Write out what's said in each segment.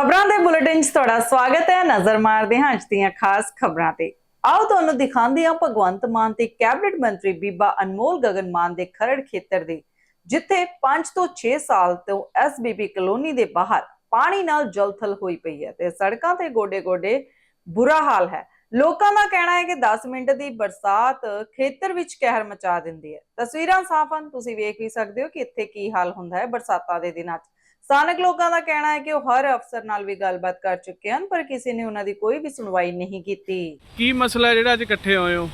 ਖਬਰਾਂ ਦੇ ਬੁਲੇਟਿਨ 'ਚ ਤੁਹਾਡਾ ਸਵਾਗਤ ਹੈ। ਨਜ਼ਰ ਮਾਰਦੇ ਹਾਂ ਅੱਜ ਦੀਆਂ ਖਾਸ ਖਬਰਾਂ ਤੇ। ਆਓ ਤੁਹਾਨੂੰ ਦਿਖਾਉਂਦੇ ਹਾਂ ਭਗਵੰਤ ਮਾਨ ਤੇ ਕੈਬਨਿਟ ਮੰਤਰੀ ਬੀਬਾ ਅਨਮੋਲ ਗਗਨ ਮਾਨ ਦੇ ਖਰੜ ਖੇਤਰ ਦੀ, ਜਿੱਥੇ 5 ਤੋਂ 6 ਸਾਲ ਤੋਂ ਐਸਬੀਬੀ ਕਲੋਨੀ ਦੇ ਬਾਹਰ ਪਾਣੀ ਨਾਲ ਜਲਥਲ ਹੋਈ ਪਈ ਹੈ ਤੇ ਸੜਕਾਂ ਤੇ ਗੋਡੇ-ਗੋਡੇ ਬੁਰਾ ਹਾਲ ਹੈ। ਲੋਕਾਂ ਦਾ ਕਹਿਣਾ ਹੈ ਕਿ 10 ਮਿੰਟ ਦੀ ਬਰਸਾਤ ਖੇਤਰ ਵਿੱਚ ਕਹਿਰ ਮਚਾ ਦਿੰਦੀ ਹੈ। ਤਸਵੀਰਾਂ ਸਾਫ਼ ਹਨ, ਤੁਸੀਂ ਵੇਖ ਵੀ ਸਕਦੇ ਹੋ ਕਿ ਇੱਥੇ ਕੀ ਹਾਲ ਹੁੰਦਾ ਹੈ ਬਰਸਾਤਾਂ ਦੇ ਦਿਨਾਂ 'ਚ। ਸਥਾਨਕ ਲੋਕਾਂ ਦਾ ਕਹਿਣਾ ਹੈ ਕਿ ਉਹ ਹਰ ਅਫਸਰ ਨਾਲ ਵੀ ਗੱਲਬਾਤ ਕਰ ਚੁੱਕੇ ਹਨ ਪਰ ਕਿਸੇ ਨੇ ਉਹਨਾਂ ਦੀ ਕੋਈ ਵੀ ਸੁਣਵਾਈ ਨਹੀਂ ਕੀਤੀ। ਕੀ ਮਸਲਾ ਹੈ ਜਿਹੜਾ ਅੱਜ ਇਕੱਠੇ ਹੋਏ ਹੋ?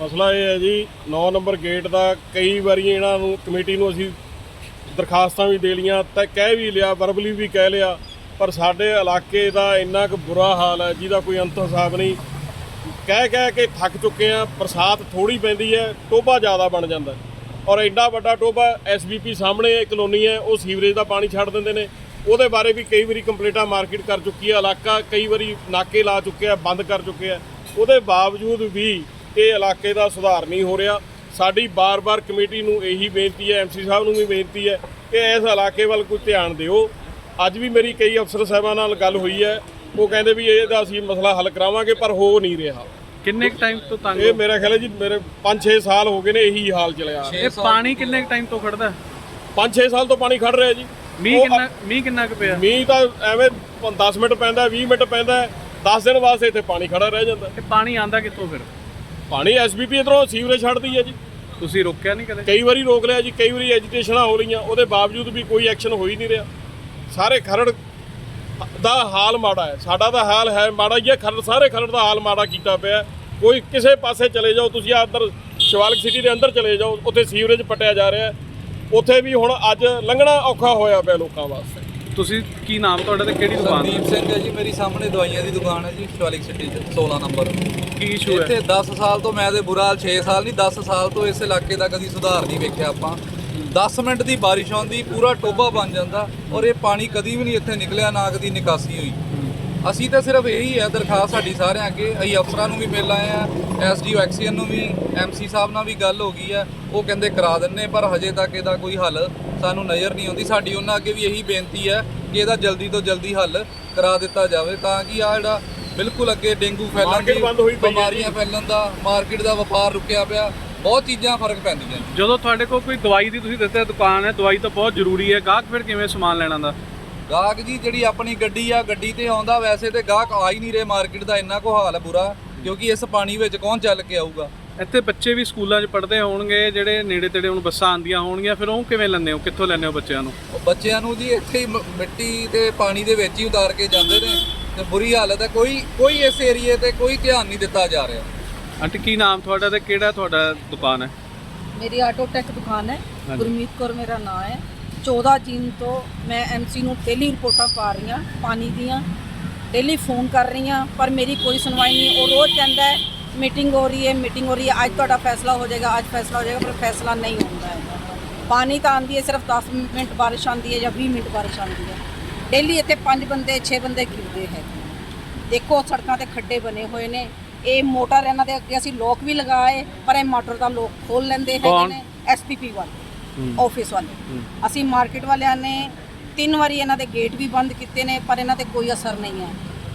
ਮਸਲਾ ਇਹ ਹੈ ਜੀ 9 ਨੰਬਰ ਗੇਟ ਦਾ ਕਈ ਵਾਰੀ ਇਹਨਾਂ ਨੂੰ ਕਮੇਟੀ ਨੂੰ ਅਸੀਂ ਦਰਖਾਸਤਾਂ ਵੀ ਦੇ ਲੀਆਂ ਤਾਂ ਕਹਿ ਵੀ ਲਿਆ ਵਰਬਲੀ ਵੀ ਕਹਿ ਲਿਆ ਪਰ ਸਾਡੇ ਇਲਾਕੇ ਦਾ ਇੰਨਾ ਕੁ ਬੁਰਾ ਹਾਲ ਹੈ ਜਿਹਦਾ ਕੋਈ ਅੰਤ ਹਿਸਾਬ ਨਹੀਂ। ਕਹਿ ਕਹਿ ਕੇ ਥੱਕ ਚੁੱਕੇ ਆ ਬਰਸਾਤ ਥੋੜੀ ਪੈਂਦੀ ਹੈ ਟੋਬਾ ਜ਼ਿਆਦਾ ਬਣ ਜਾਂਦਾ ਹੈ। ਔਰ ਐਡਾ ਵੱਡਾ ਟੋਬਾ ਐਸਬੀਪੀ ਸਾਹਮਣੇ ਇਹ ਕਲੋਨੀ ਹੈ, ਉਹ ਸੀਵਰੇਜ ਦਾ ਪਾਣੀ ਛੱਡ ਦਿੰਦੇ ਨੇ। ਉਹਦੇ ਬਾਰੇ ਵੀ ਕਈ ਵਾਰੀ ਕੰਪਲੇਂਟਾਂ ਮਾਰਕੀਟ ਕਰ ਚੁੱਕੀ ਹੈ, ਇਲਾਕਾ ਕਈ ਵਾਰੀ ਨਾਕੇ ਲਾ ਚੁੱਕਿਆ ਬੰਦ ਕਰ ਚੁੱਕਿਆ ਉਹਦੇ ਬਾਵਜੂਦ ਵੀ ਇਹ ਇਲਾਕੇ ਦਾ ਸੁਧਾਰ ਨਹੀਂ ਹੋ ਰਿਹਾ। ਸਾਡੀ ਬਾਰ-ਬਾਰ ਕਮੇਟੀ ਨੂੰ ਇਹੀ ਬੇਨਤੀ ਹੈ ਐਮਸੀ ਸਾਹਿਬ ਨੂੰ ਵੀ ਬੇਨਤੀ ਹੈ ਕਿ ਇਸ ਇਲਾਕੇ ਵੱਲ ਕੋਈ ਧਿਆਨ ਦਿਓ। ਅੱਜ ਵੀ ਮੇਰੀ ਕਈ ਅਫਸਰ ਸਾਹਿਬਾਂ ਨਾਲ ਗੱਲ ਹੋਈ ਹੈ। ਉਹ ਕਹਿੰਦੇ ਵੀ ਇਹਦਾ ਅਸੀਂ ਮਸਲਾ ਹੱਲ ਕਰਾਵਾਂਗੇ, ਪਰ ਹੋ ਨਹੀਂ ਰਿਹਾ। ਕਿੰਨੇ ਟਾਈਮ ਤੋਂ ਤੰਗ ਇਹ ਹੋ? ਮੇਰਾ ਖਿਆਲ ਹੈ ਜੀ ਮੇਰੇ 5-6 ਸਾਲ ਹੋ ਗਏ ਨੇ ਇਹੀ ਹਾਲ ਚੱਲਿਆ। ਇਹ ਪਾਣੀ ਕਿੰਨੇ ਟਾਈਮ ਤੋਂ ਖੜਦਾ? 5-6 ਸਾਲ ਤੋਂ ਪਾਣੀ ਖੜ ਰਿਹਾ ਜੀ। ਮੀਂਹ ਉਹ ਕਿੰਨਾ ਮੀਂਹ ਕਿੰਨਾ ਕੁ ਪਿਆ? ਮੀਂਹ ਤਾਂ ਐਵੇਂ 10 ਮਿੰਟ ਪੈਂਦਾ 20 ਮਿੰਟ ਪੈਂਦਾ 10 ਦਿਨ ਵਾਸਤੇ ਇੱਥੇ ਪਾਣੀ ਖੜਾ ਰਹਿ ਜਾਂਦਾ। ਇਹ ਪਾਣੀ ਆਂਦਾ ਕਿੱਥੋਂ ਫਿਰ? ਪਾਣੀ ਐਸਬੀਪੀ ਇਧਰੋਂ ਸੀਵਰੇਜ ਛੱਡਦੀ ਹੈ ਜੀ। ਤੁਸੀਂ ਰੋਕਿਆ ਨਹੀਂ ਕਦੇ? ਕਈ ਵਾਰੀ ਰੋਕ ਲਿਆ ਜੀ ਕਈ ਵਾਰੀ ਐਜੀਟੇਸ਼ਨਾਂ ਹੋ ਰਹੀਆਂ ਉਹਦੇ ਬਾਵਜੂਦ ਵੀ ਕੋਈ ਐਕਸ਼ਨ ਹੋ ਹੀ ਨਹੀਂ ਰਿਹਾ। ਸਾਰੇ ਖਰੜ ਦਾ ਹਾਲ ਮਾੜਾ ਹੈ। ਸਾਡਾ ਤਾਂ ਹਾਲ ਹੈ ਮਾੜਾ ਹੀ ਹੈ। ਖਰੜ ਸਾਰੇ ਖਰੜ ਦਾ ਹਾਲ ਮਾੜਾ ਕੀਤਾ ਪਿਆ। ਕੋਈ ਕਿਸੇ ਪਾਸੇ ਚਲੇ ਜਾਓ ਤੁਸੀਂ ਆ ਅੰਦਰ ਸ਼ਿਵਾਲਿਕ ਸਿਟੀ ਦੇ ਅੰਦਰ ਚਲੇ ਜਾਓ ਉੱਥੇ ਸੀਵਰੇਜ ਪਟਿਆ ਜਾ ਰਿਹਾ ਹੈ। ਉੱਥੇ ਵੀ ਹੁਣ ਅੱਜ ਲੰਘਣਾ ਔਖਾ ਹੋਇਆ ਪਿਆ ਲੋਕਾਂ ਵਾਸਤੇ। ਤੁਸੀਂ ਕੀ ਨਾਮ ਤੁਹਾਡਾ ਤੇ ਕਿਹੜੀ ਦੁਕਾਨ? ਸੰਦੀਪ ਸਿੰਘ ਹੈ ਜੀ ਮੇਰੀ ਸਾਹਮਣੇ ਦਵਾਈਆਂ ਦੀ ਦੁਕਾਨ ਹੈ ਜੀ ਸ਼ਿਵਾਲਿਕ ਸਿਟੀ 'ਚ 16 ਨੰਬਰ। ਕੀ ਇਸ਼ੂ ਹੈ? ਇੱਥੇ 10 ਸਾਲ ਤੋਂ ਮੈਂ ਤੇ ਬੁਰਾ ਹਾਲ 6 ਸਾਲ ਨਹੀਂ 10 ਸਾਲ ਤੋਂ ਇਸ ਇਲਾਕੇ ਦਾ ਕਦੀ ਸੁਧਾਰ ਨਹੀਂ ਵੇਖਿਆ ਆਪਾਂ। 10 ਮਿੰਟ ਦੀ ਬਾਰਿਸ਼ ਆਉਂਦੀ ਪੂਰਾ ਟੋਬਾ ਬਣ ਜਾਂਦਾ ਔਰ ਇਹ ਪਾਣੀ ਕਦੀ ਵੀ ਨਹੀਂ ਇੱਥੇ ਨਿਕਲਿਆ ਨਾ ਕਦੀ ਨਿਕਾਸੀ ਹੋਈ। ਅਸੀਂ ਤਾਂ ਸਿਰਫ ਇਹੀ ਹੈ ਦਰਖਾਸਤ ਸਾਡੀ ਸਾਰਿਆਂ ਅੱਗੇ ਅਸੀਂ ਅਫਸਰਾਂ ਨੂੰ ਵੀ ਮਿਲ ਆਏ ਆ ਐਸਡੀਓ ਐਕਸੀਅਨ ਨੂੰ ਵੀ ਐਮਸੀ ਸਾਹਿਬ ਨਾਲ ਵੀ ਗੱਲ ਹੋ ਗਈ ਹੈ। ਉਹ ਕਹਿੰਦੇ ਕਰਾ ਦਿੰਨੇ ਪਰ ਹਜੇ ਤੱਕ ਇਹਦਾ ਕੋਈ ਹੱਲ ਸਾਨੂੰ ਨਜ਼ਰ ਨਹੀਂ ਆਉਂਦੀ। ਸਾਡੀ ਉਹਨਾਂ ਅੱਗੇ ਵੀ ਇਹੀ ਬੇਨਤੀ ਹੈ ਕਿ ਇਹਦਾ ਜਲਦੀ ਤੋਂ ਜਲਦੀ ਹੱਲ ਕਰਾ ਦਿੱਤਾ ਜਾਵੇ ਤਾਂ ਕਿ ਆ ਜਿਹੜਾ ਬਿਲਕੁਲ ਅੱਗੇ ਡੇਂਗੂ ਫੈਲਣ ਦੀ ਬਿਮਾਰੀਆਂ ਫੈਲਣ ਦਾ ਮਾਰਕੀਟ ਦਾ ਵਪਾਰ ਰੁਕਿਆ ਪਿਆ। ਬਹੁਤ ਚੀਜ਼ਾਂ ਫ਼ਰਕ ਪੈਂਦੀਆਂ ਨੇ ਜਦੋਂ ਤੁਹਾਡੇ ਕੋਲ ਕੋਈ ਦਵਾਈ ਦੀ ਤੁਸੀਂ ਦੱਸਿਆ ਦੁਕਾਨ ਹੈ ਦਵਾਈ ਤਾਂ ਬਹੁਤ ਜ਼ਰੂਰੀ ਹੈ। ਗਾਹਕ ਫਿਰ ਕਿਵੇਂ ਸਮਾਨ ਲੈਣਾ ਦਾ ਗਾਹਕ ਜੀ ਜਿਹੜੀ ਆਪਣੀ ਗੱਡੀ ਆ ਗੱਡੀ ਤੇ ਆਉਂਦਾ ਵੈਸੇ ਤੇ ਗਾਹਕ ਆ ਹੀ ਨਹੀਂ ਰਹੇ ਮਾਰਕੀਟ ਦਾ ਇੰਨਾ ਕੋ ਹਾਲ ਹੈ ਬੁਰਾ ਕਿਉਂਕਿ ਇਸ ਪਾਣੀ ਵਿੱਚ ਕੌਣ ਚੱਲ ਕੇ ਆਊਗਾ? ਇੱਥੇ ਬੱਚੇ ਵੀ ਸਕੂਲਾਂ 'ਚ ਪੜ੍ਹਦੇ ਹੋਣਗੇ ਜਿਹੜੇ ਨੇੜੇ ਤੇੜੇ ਹੁਣ ਬੱਸਾਂ ਆਉਂਦੀਆਂ ਹੋਣਗੀਆਂ ਫਿਰ ਉਹ ਕਿਵੇਂ ਲੈਂਦੇ ਹੋ? ਕਿੱਥੋਂ ਲੈਂਦੇ ਹੋ ਬੱਚਿਆਂ ਨੂੰ? ਉਹ ਬੱਚਿਆਂ ਨੂੰ ਜੀ ਇੱਥੇ ਹੀ ਮ- ਮਿੱਟੀ ਤੇ ਪਾਣੀ ਦੇ ਵਿੱਚ ਹੀ ਉਤਾਰ ਕੇ ਜਾਂਦੇ ਨੇ ਤੇ ਬੁਰੀ ਹਾਲਤ ਹੈ। ਕੋਈ ਕੋਈ ਇਸ ਏਰੀਏ ਤੇ ਕੋਈ ਧਿਆਨ ਨਹੀਂ ਦਿੱਤਾ ਜਾ ਰਿਹਾ। ਆਂਟੀ ਕੀ ਨਾਮ ਤੁਹਾਡਾ ਤੇ ਕਿਹੜਾ ਤੁਹਾਡਾ ਦੁਕਾਨ ਹੈ? ਮੇਰੀ ਆਟੋ ਟੈਕ ਦੁਕਾਨ ਹੈ। ਹਾਂਜੀ। ਗੁਰਮੀਤ ਕੌਰ ਮੇਰਾ ਨਾਮ ਹੈ। 14 ਜੂਨ ਤੋਂ ਮੈਂ ਐਮਸੀ ਨੂੰ ਡੇਲੀ ਰਿਪੋਰਟਾਂ ਪਾ ਰਹੀ ਹਾਂ ਪਾਣੀ ਦੀਆਂ। ਡੇਲੀ ਫੋਨ ਕਰ ਰਹੀ ਹਾਂ ਪਰ ਮੇਰੀ ਕੋਈ ਸੁਣਵਾਈ ਨਹੀਂ। ਉਹ ਰੋਜ਼ ਕਹਿੰਦਾ ਹੈ ਮੀਟਿੰਗ ਹੋ ਰਹੀ ਹੈ ਮੀਟਿੰਗ ਹੋ ਰਹੀ ਹੈ। ਅੱਜ ਤੁਹਾਡਾ ਫੈਸਲਾ ਹੋ ਜਾਏਗਾ ਅੱਜ ਫੈਸਲਾ ਹੋ ਜਾਏਗਾ ਪਰ ਫੈਸਲਾ ਨਹੀਂ ਹੁੰਦਾ ਹੈ। ਪਾਣੀ ਤਾਂ ਆਂਦੀ ਹੈ ਸਿਰਫ 10 ਮਿੰਟ ਬਾਰਿਸ਼ ਆਂਦੀ ਹੈ ਜਾਂ 20 ਮਿੰਟ ਬਾਰਿਸ਼ ਆਂਦੀ ਹੈ। ਡੇਲੀ ਇੱਥੇ 5 ਬੰਦੇ 6 ਬੰਦੇ ਗਿਰਦੇ ਹੈ ਦੇਖੋ ਸੜਕਾਂ ਤੇ ਖੱਡੇ ਬਣੇ ਹੋਏ ਨੇ। ਇਹ ਮੋਟਰ ਇਹਨਾਂ ਦੇ ਅੱਗੇ ਅਸੀਂ ਲੋਕ ਵੀ ਲਗਾਏ ਪਰ ਇਹ ਮੋਟਰ ਦਾ ਲੋਕ ਖੋਲ ਲੈਂਦੇ ਹੈਗੇ ਕੌਣ? ਨੇ ਐਸਪੀਪੀ ਵਾਲੇ ਆਫਿਸ ਵਾਲੇ। ਅਸੀਂ ਮਾਰਕੀਟ ਵਾਲਿਆਂ ਨੇ ਤਿੰਨ ਵਾਰੀ ਇਹਨਾਂ ਦੇ ਗੇਟ ਵੀ ਬੰਦ ਕੀਤੇ ਨੇ ਪਰ ਇਹਨਾਂ ਤੇ ਕੋਈ ਅਸਰ ਨਹੀਂ ਹੈ।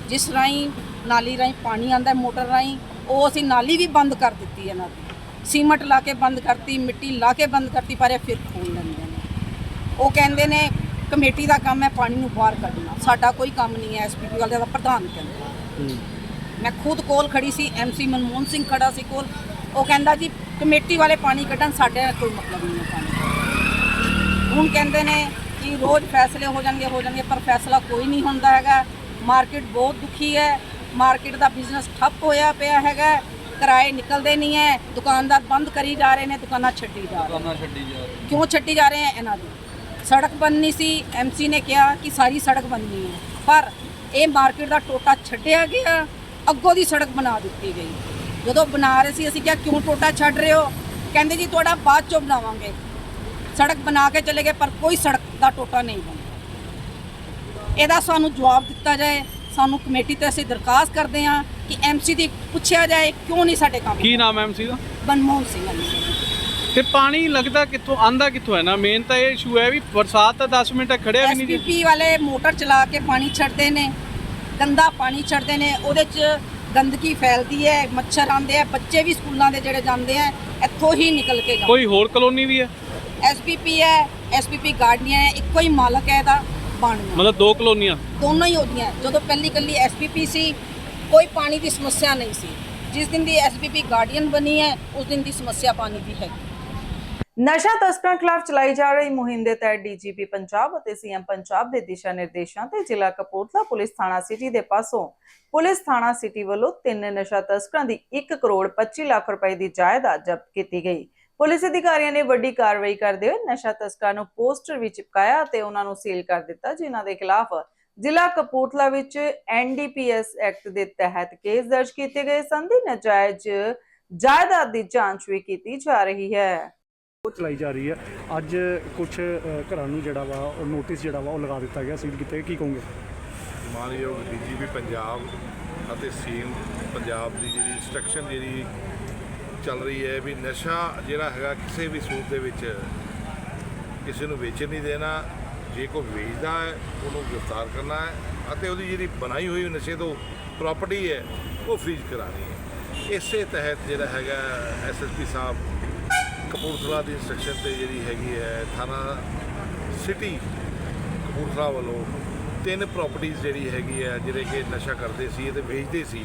ਜਿਸ ਰਾਹੀਂ ਨਾਲੀ ਰਾਹੀਂ ਪਾਣੀ ਆਂਦਾ ਮੋਟਰ ਰਾਹੀਂ ਉਹ ਅਸੀਂ ਨਾਲੀ ਵੀ ਬੰਦ ਕਰ ਦਿੱਤੀ ਇਹਨਾਂ ਦੀ। ਸੀਮਟ ਲਾ ਕੇ ਬੰਦ ਕਰਤੀ ਮਿੱਟੀ ਲਾ ਕੇ ਬੰਦ ਕਰਤੀ ਪਰ ਇਹ ਫਿਰ ਖੋਲ ਲੈਂਦੇ ਨੇ। ਉਹ ਕਹਿੰਦੇ ਨੇ ਕਮੇਟੀ ਦਾ ਕੰਮ ਹੈ ਪਾਣੀ ਨੂੰ ਬਾਹਰ ਕੱਢਣਾ। ਸਾਡਾ ਕੋਈ ਕੰਮ ਨਹੀਂ ਹੈ ਐਸਪੀਪੀ ਵਾਲੇ ਦਾ ਪ੍ਰਧਾਨ ਕਹਿੰਦਾ ਮੈਂ ਖੁਦ ਕੋਲ ਖੜੀ ਸੀ ਐਮਸੀ ਮਨਮੋਹਨ ਸਿੰਘ ਖੜਾ ਸੀ ਕੋਲ। ਉਹ ਕਹਿੰਦਾ ਜੀ ਕਮੇਟੀ ਵਾਲੇ ਪਾਣੀ ਕੱਢਣ ਸਾਡੇ ਨਾਲ ਕੋਈ ਮਤਲਬ ਨਹੀਂ ਹੈ ਪਾਣੀ ਹੁਣ ਕਹਿੰਦੇ ਨੇ ਕਿ ਰੋਜ਼ ਫੈਸਲੇ ਹੋ ਜਾਣਗੇ ਹੋ ਜਾਣਗੇ ਪਰ ਫੈਸਲਾ ਕੋਈ ਨਹੀਂ ਹੁੰਦਾ ਹੈਗਾ। ਮਾਰਕੀਟ ਬਹੁਤ ਦੁਖੀ ਹੈ। ਮਾਰਕੀਟ ਦਾ ਬਿਜ਼ਨਸ ਠੱਪ ਹੋਇਆ ਪਿਆ ਹੈਗਾ। ਕਿਰਾਏ ਨਿਕਲਦੇ ਨਹੀਂ ਹੈ। ਦੁਕਾਨਦਾਰ ਬੰਦ ਕਰੀ ਜਾ ਰਹੇ ਨੇ ਦੁਕਾਨਾਂ ਛੱਡੀ ਜਾ ਦੁਕਾਨਾਂ ਛੱਡੀ ਜਾ ਰਹੀ ਕਿਉਂ ਛੱਡੀ ਜਾ ਰਹੇ ਹੈ ਇਹਨਾਂ ਦੀ? ਸੜਕ ਬਣਨੀ ਸੀ। ਐਮਸੀ ਨੇ ਕਿਹਾ ਕਿ ਸਾਰੀ ਸੜਕ ਬਣਨੀ ਹੈ। ਪਰ ਇਹ ਮਾਰਕੀਟ ਦਾ ਟੋਟਾ ਛੱਡਿਆ ਗਿਆ। ਅੱਗੋਂ ਦੀ ਸੜਕ ਬਣਾ ਦਿੱਤੀ ਗਈ। ਜਦੋਂ ਬਣਾ ਰਹੇ ਸੀ ਅਸੀਂ ਕਿਹਾ ਕਿਉਂ ਟੋਟਾ ਛੱਡ ਰਹੇ ਹੋ? ਕਹਿੰਦੇ ਜੀ ਤੁਹਾਡਾ ਬਾਅਦ ਚੋਂ ਬਣਾਵਾਂਗੇ। ਸੜਕ ਬਣਾ ਕੇ ਚਲੇ ਗਏ ਪਰ ਕੋਈ ਸੜਕ ਦਾ ਟੋਟਾ ਨਹੀਂ ਬਣਿਆ ਇਹਦਾ ਸਾਨੂੰ ਜਵਾਬ ਦਿੱਤਾ ਜਾਏ ਸਾਨੂੰ ਕਮੇਟੀ ਤੇ ਅਸੀਂ ਦਰਖਾਸਤ ਕਰਦੇ ਹਾਂ ਕਿ ਐਮਸੀ ਦੀ ਪੁੱਛਿਆ ਜਾਏ ਕਿਉਂ ਨਹੀਂ ਸਾਡੇ ਕੰਮ ਕੀ ਨਾਮ ਐਮਸੀ ਦਾ? ਮਨਮੋਹਨ ਸਿੰਘ ਤੇ ਪਾਣੀ ਲੱਗਦਾ ਕਿੱਥੋਂ ਆਂਦਾ ਕਿੱਥੋਂ ਹੈ ਨਾ? ਮੇਨ ਤਾਂ ਇਹ ਇਸ਼ੂ ਹੈ ਵੀ ਬਰਸਾਤ ਤਾਂ 10 ਮਿੰਟ ਖੜਿਆ ਵੀ ਨਹੀਂ ਜੀ। ਐਸਪੀਪੀ ਵਾਲੇ ਮੋਟਰ ਚਲਾ ਕੇ ਪਾਣੀ ਛੱਡਦੇ ਨੇ। ਗੰਦਾ ਪਾਣੀ ਛੱਡਦੇ ਨੇ ਉਹਦੇ 'ਚ ਗੰਦਗੀ ਫੈਲਦੀ ਹੈ ਮੱਛਰ ਆਉਂਦੇ ਆ ਬੱਚੇ ਵੀ ਸਕੂਲਾਂ ਦੇ ਜਿਹੜੇ ਜਾਂਦੇ ਆ ਇੱਥੋਂ ਹੀ ਨਿਕਲ ਕੇ ਜਾਂਦੇ ਕੋਈ ਹੋਰ ਕਲੋਨੀ ਵੀ ਹੈ? ਐਸਪੀਪੀ ਹੈ ਐਸਪੀਪੀ ਗਾਰਡੀਆਂ ਹੈ ਇੱਕੋ ਹੀ ਮਾਲਕ ਹੈ ਇਹਦਾ ਬਾਣੀਆਂ ਮਤਲਬ ਦੋ ਕਲੋਨੀਆਂ? ਦੋਨੋਂ ਹੀ ਉਹਦੀਆਂ। ਜਦੋਂ ਪਹਿਲੀ ਕੱਲੀ ਐਸਪੀਪੀ ਸੀ ਕੋਈ ਪਾਣੀ ਦੀ ਸਮੱਸਿਆ ਨਹੀਂ ਸੀ। ਜਿਸ ਦਿਨ ਦੀ ਐਸਪੀਪੀ ਗਾਰਡੀਅਨ ਬਣੀ ਹੈ ਉਸ ਦਿਨ ਦੀ ਸਮੱਸਿਆ ਪਾਣੀ ਦੀ ਹੈ ਨਸ਼ਾ ਤਸਕਰਾਂ ਖਿਲਾਫ ਚਲਾਈ ਜਾ ਰਹੀ ਮੁਹਿੰਮ ਦੇ ਤਹਿਤ ਡੀਜੀਪੀ ਪੰਜਾਬ ਅਤੇ ਸੀਐਮ ਪੰਜਾਬ ਦੇ ਦਿਸ਼ਾ ਨਿਰਦੇਸ਼ਾਂ ਤੇ ਜ਼ਿਲ੍ਹਾ ਕਪੂਰਥਲਾ ਪੁਲਿਸ ਥਾਣਾ ਸਿਟੀ ਦੇ ਪਾਸੋਂ ਪੁਲਿਸ ਥਾਣਾ ਸਿਟੀ ਵੱਲੋਂ ਤਿੰਨ ਨਸ਼ਾ ਤਸਕਰਾਂ ਦੀ 1 ਕਰੋੜ 25 ਲੱਖ ਰੁਪਏ ਦੀ ਜਾਇਦਾਦ ਜ਼ਬਤ ਕੀਤੀ ਗਈ। ਪੁਲਿਸ ਅਧਿਕਾਰੀਆਂ ਨੇ ਵੱਡੀ ਕਾਰਵਾਈ ਕਰਦੇ ਹੋਏ ਨਸ਼ਾ ਤਸਕਰਾਂ ਨੂੰ ਪੋਸਟਰ ਵੀ ਚਿਪਕਾਇਆ ਤੇ ਉਹਨਾਂ ਨੂੰ ਸੀਲ ਕਰ ਦਿੱਤਾ, ਜਿਨ੍ਹਾਂ ਦੇ ਖਿਲਾਫ ਜ਼ਿਲ੍ਹਾ ਕਪੂਰਥਲਾ ਵਿੱਚ ਐਨਡੀਪੀਐਸ ਐਕਟ ਦੇ ਤਹਿਤ ਕੇਸ ਦਰਜ ਕੀਤੇ ਗਏ ਸਨ। ਦੀ ਨਜਾਇਜ਼ ਜਾਇਦਾਦ ਦੀ ਜਾਂਚ ਵੀ ਕੀਤੀ ਜਾ ਰਹੀ ਹੈ। ਉਹ ਚਲਾਈ ਜਾ ਰਹੀ ਹੈ। ਅੱਜ ਕੁਝ ਘਰਾਂ ਨੂੰ ਜਿਹੜਾ ਵਾ, ਉਹ ਨੋਟਿਸ ਜਿਹੜਾ ਵਾ, ਉਹ ਲਗਾ ਦਿੱਤਾ ਗਿਆ ਸੀਲ ਕੀਤੇ ਕੀ ਕਹੋਗੇ? ਮਾਨਯੋਗ ਡੀਜੀਪੀ ਪੰਜਾਬ ਅਤੇ ਸੀਐਮ ਪੰਜਾਬ ਦੀ ਜਿਹੜੀ ਇੰਸਟਰਕਸ਼ਨ ਜਿਹੜੀ ਚੱਲ ਰਹੀ ਹੈ ਵੀ ਨਸ਼ਾ ਜਿਹੜਾ ਹੈਗਾ ਕਿਸੇ ਵੀ ਸੂਰਤ ਦੇ ਵਿੱਚ ਕਿਸੇ ਨੂੰ ਵੇਚਣ ਨਹੀਂ ਦੇਣਾ, ਜੇ ਕੋਈ ਵੇਚਦਾ ਹੈ, ਉਹਨੂੰ ਗ੍ਰਿਫਤਾਰ ਕਰਨਾ ਹੈ ਅਤੇ ਉਹਦੀ ਜਿਹੜੀ ਬਣਾਈ ਹੋਈ ਨਸ਼ੇ ਤੋਂ ਪ੍ਰਾਪਰਟੀ ਹੈ, ਉਹ ਫ੍ਰੀਜ਼ ਕਰਾਣੀ ਹੈ। ਇਸੇ ਤਹਿਤ ਜਿਹੜਾ ਹੈਗਾ ਐਸਐਸਪੀ ਸਾਹਿਬ ਕਪੂਰਥਲਾ ਦੀ ਇੰਸਟਰਕਸ਼ਨ ਤੇ ਜਿਹੜੀ ਹੈਗੀ ਹੈ, ਥਾਣਾ ਸਿਟੀ ਕਪੂਰਥਲਾ ਵੱਲੋਂ ਤਿੰਨ ਪ੍ਰਾਪਰਟੀਆਂ ਜਿਹੜੀ ਹੈਗੀ ਹੈ, ਜਿਹੜੇ ਕਿ ਨਸ਼ਾ ਕਰਦੇ ਸੀ ਤੇ ਵੇਚਦੇ ਸੀ,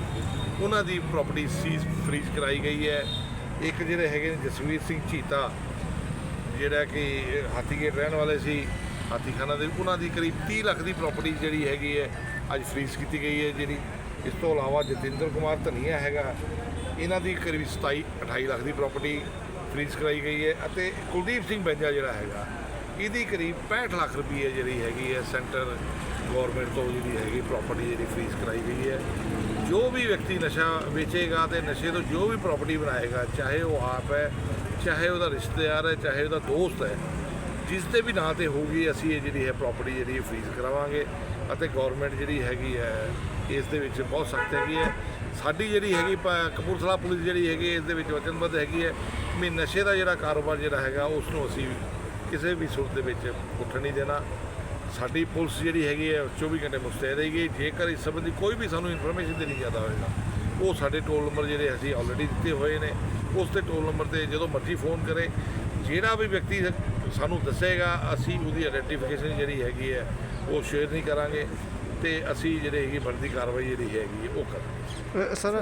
ਉਹਨਾਂ ਦੀ ਪ੍ਰਾਪਰਟੀ ਸੀਜ਼ ਫ੍ਰੀਜ਼ ਕਰਾਈ ਗਈ ਹੈ। ਇੱਕ ਜਿਹੜੇ ਹੈਗੇ ਨੇ ਜਸਵੀਰ ਸਿੰਘ ਚੀਤਾ, ਜਿਹੜਾ ਕਿ ਹਾਥੀਗੇਟ ਰਹਿਣ ਵਾਲੇ ਸੀ, ਹਾਥੀਖਾਨਾ ਦੇ, ਉਹਨਾਂ ਦੀ ਕਰੀਬ 30 ਲੱਖ ਦੀ ਪ੍ਰਾਪਰਟੀ ਜਿਹੜੀ ਹੈਗੀ ਹੈ, ਅੱਜ ਫ੍ਰੀਜ਼ ਕੀਤੀ ਗਈ ਹੈ, ਜਿਹੜੀ ਇਸ ਤੋਂ ਇਲਾਵਾ ਜਤਿੰਦਰ ਕੁਮਾਰ ਧਨੀਆ ਹੈਗਾ, ਇਹਨਾਂ ਦੀ ਕਰੀਬ 27 28 ਲੱਖ ਦੀ ਪ੍ਰਾਪਰਟੀ ਫ੍ਰੀਜ਼ ਕਰਾਈ ਗਈ ਹੈ ਅਤੇ ਕੁਲਦੀਪ ਸਿੰਘ ਬੰਜਾ ਜਿਹੜਾ ਹੈਗਾ, ਇਹਦੀ ਕਰੀਬ 65 ਲੱਖ ਰੁਪਏ ਜਿਹੜੀ ਹੈਗੀ ਹੈ ਸੈਂਟਰ ਗਵਰਨਮੈਂਟ ਤੋਂ ਜਿਹੜੀ ਹੈਗੀ ਪ੍ਰਾਪਰਟੀ ਜਿਹੜੀ ਫ੍ਰੀਜ਼ ਕਰਾਈ ਗਈ ਹੈ। ਜੋ ਵੀ ਵਿਅਕਤੀ ਨਸ਼ਾ ਵੇਚੇਗਾ ਤੇ ਨਸ਼ੇ ਤੋਂ ਜੋ ਵੀ ਪ੍ਰਾਪਰਟੀ ਬਣਾਏਗਾ, ਚਾਹੇ ਉਹ ਆਪ ਹੈ, ਚਾਹੇ ਉਹਦਾ ਰਿਸ਼ਤੇਦਾਰ ਹੈ, ਚਾਹੇ ਉਹਦਾ ਦੋਸਤ ਹੈ, ਜਿਸ ਦੇ ਵੀ ਨਾਂ ਤੇ ਹੋਊਗੀ, ਅਸੀਂ ਇਹ ਜਿਹੜੀ ਹੈ ਪ੍ਰਾਪਰਟੀ ਜਿਹੜੀ ਹੈ ਫ੍ਰੀਜ਼ ਕਰਾਵਾਂਗੇ ਅਤੇ ਗਵਰਨਮੈਂਟ ਜਿਹੜੀ ਹੈਗੀ ਹੈ, ਇਸ ਦੇ ਵਿੱਚ ਬਹੁਤ ਸਖਤ ਹੈਗੀ ਹੈ। ਸਾਡੀ ਜਿਹੜੀ ਹੈਗੀ ਪ- ਕਪੂਰਥਲਾ ਪੁਲਿਸ ਜਿਹੜੀ ਹੈਗੀ ਇਸ ਦੇ ਵਿੱਚ ਵਚਨਬੱਧ ਹੈਗੀ ਹੈ। ਵੀ ਨਸ਼ੇ ਦਾ ਜਿਹੜਾ ਕਾਰੋਬਾਰ ਜਿਹੜਾ ਹੈਗਾ ਉਸ ਨੂੰ ਅਸੀਂ ਕਿਸੇ ਵੀ ਸੂਰਤ ਦੇ ਵਿੱਚ ਉੱਠਣ ਨਹੀਂ ਦੇਣਾ। ਸਾਡੀ ਪੁਲਿਸ ਜਿਹੜੀ ਹੈਗੀ ਹੈ 24 ਘੰਟੇ ਮੁਸਤੈਦ ਰਹੇਗੀ। ਜੇਕਰ ਇਸ ਸੰਬੰਧੀ ਕੋਈ ਵੀ ਸਾਨੂੰ ਇਨਫੋਰਮੇਸ਼ਨ ਦੇਣੀ ਜ਼ਿਆਦਾ ਹੋਏਗਾ, ਉਹ ਸਾਡੇ ਟੋਲ ਨੰਬਰ ਜਿਹੜੇ ਅਸੀਂ ਆਲਰੇਡੀ ਦਿੱਤੇ ਹੋਏ ਨੇ। ਉਸ ਤੇ ਟੋਲ ਨੰਬਰ ਤੇ ਜਦੋਂ ਮਰਜ਼ੀ ਫੋਨ ਕਰੇ। ਜਿਹੜਾ ਵੀ ਵਿਅਕਤੀ ਸਾਨੂੰ ਦੱਸੇਗਾ, ਅਸੀਂ ਉਹਦੀ ਆਇਡੈਂਟੀਫਿਕੇਸ਼ਨ ਜਿਹੜੀ ਹੈਗੀ ਹੈ, ਉਹ ਸ਼ੇਅਰ ਨਹੀਂ ਕਰਾਂਗੇ। ਤੇ ਅਸੀਂ ਜਿਹੜੇ ਹੈਗੀ ਬਣਦੀ ਕਾਰਵਾਈ ਜਿਹੜੀ ਹੈਗੀ ਉਹ ਕਰਾਂਗੇ। ਅ, ਸਰ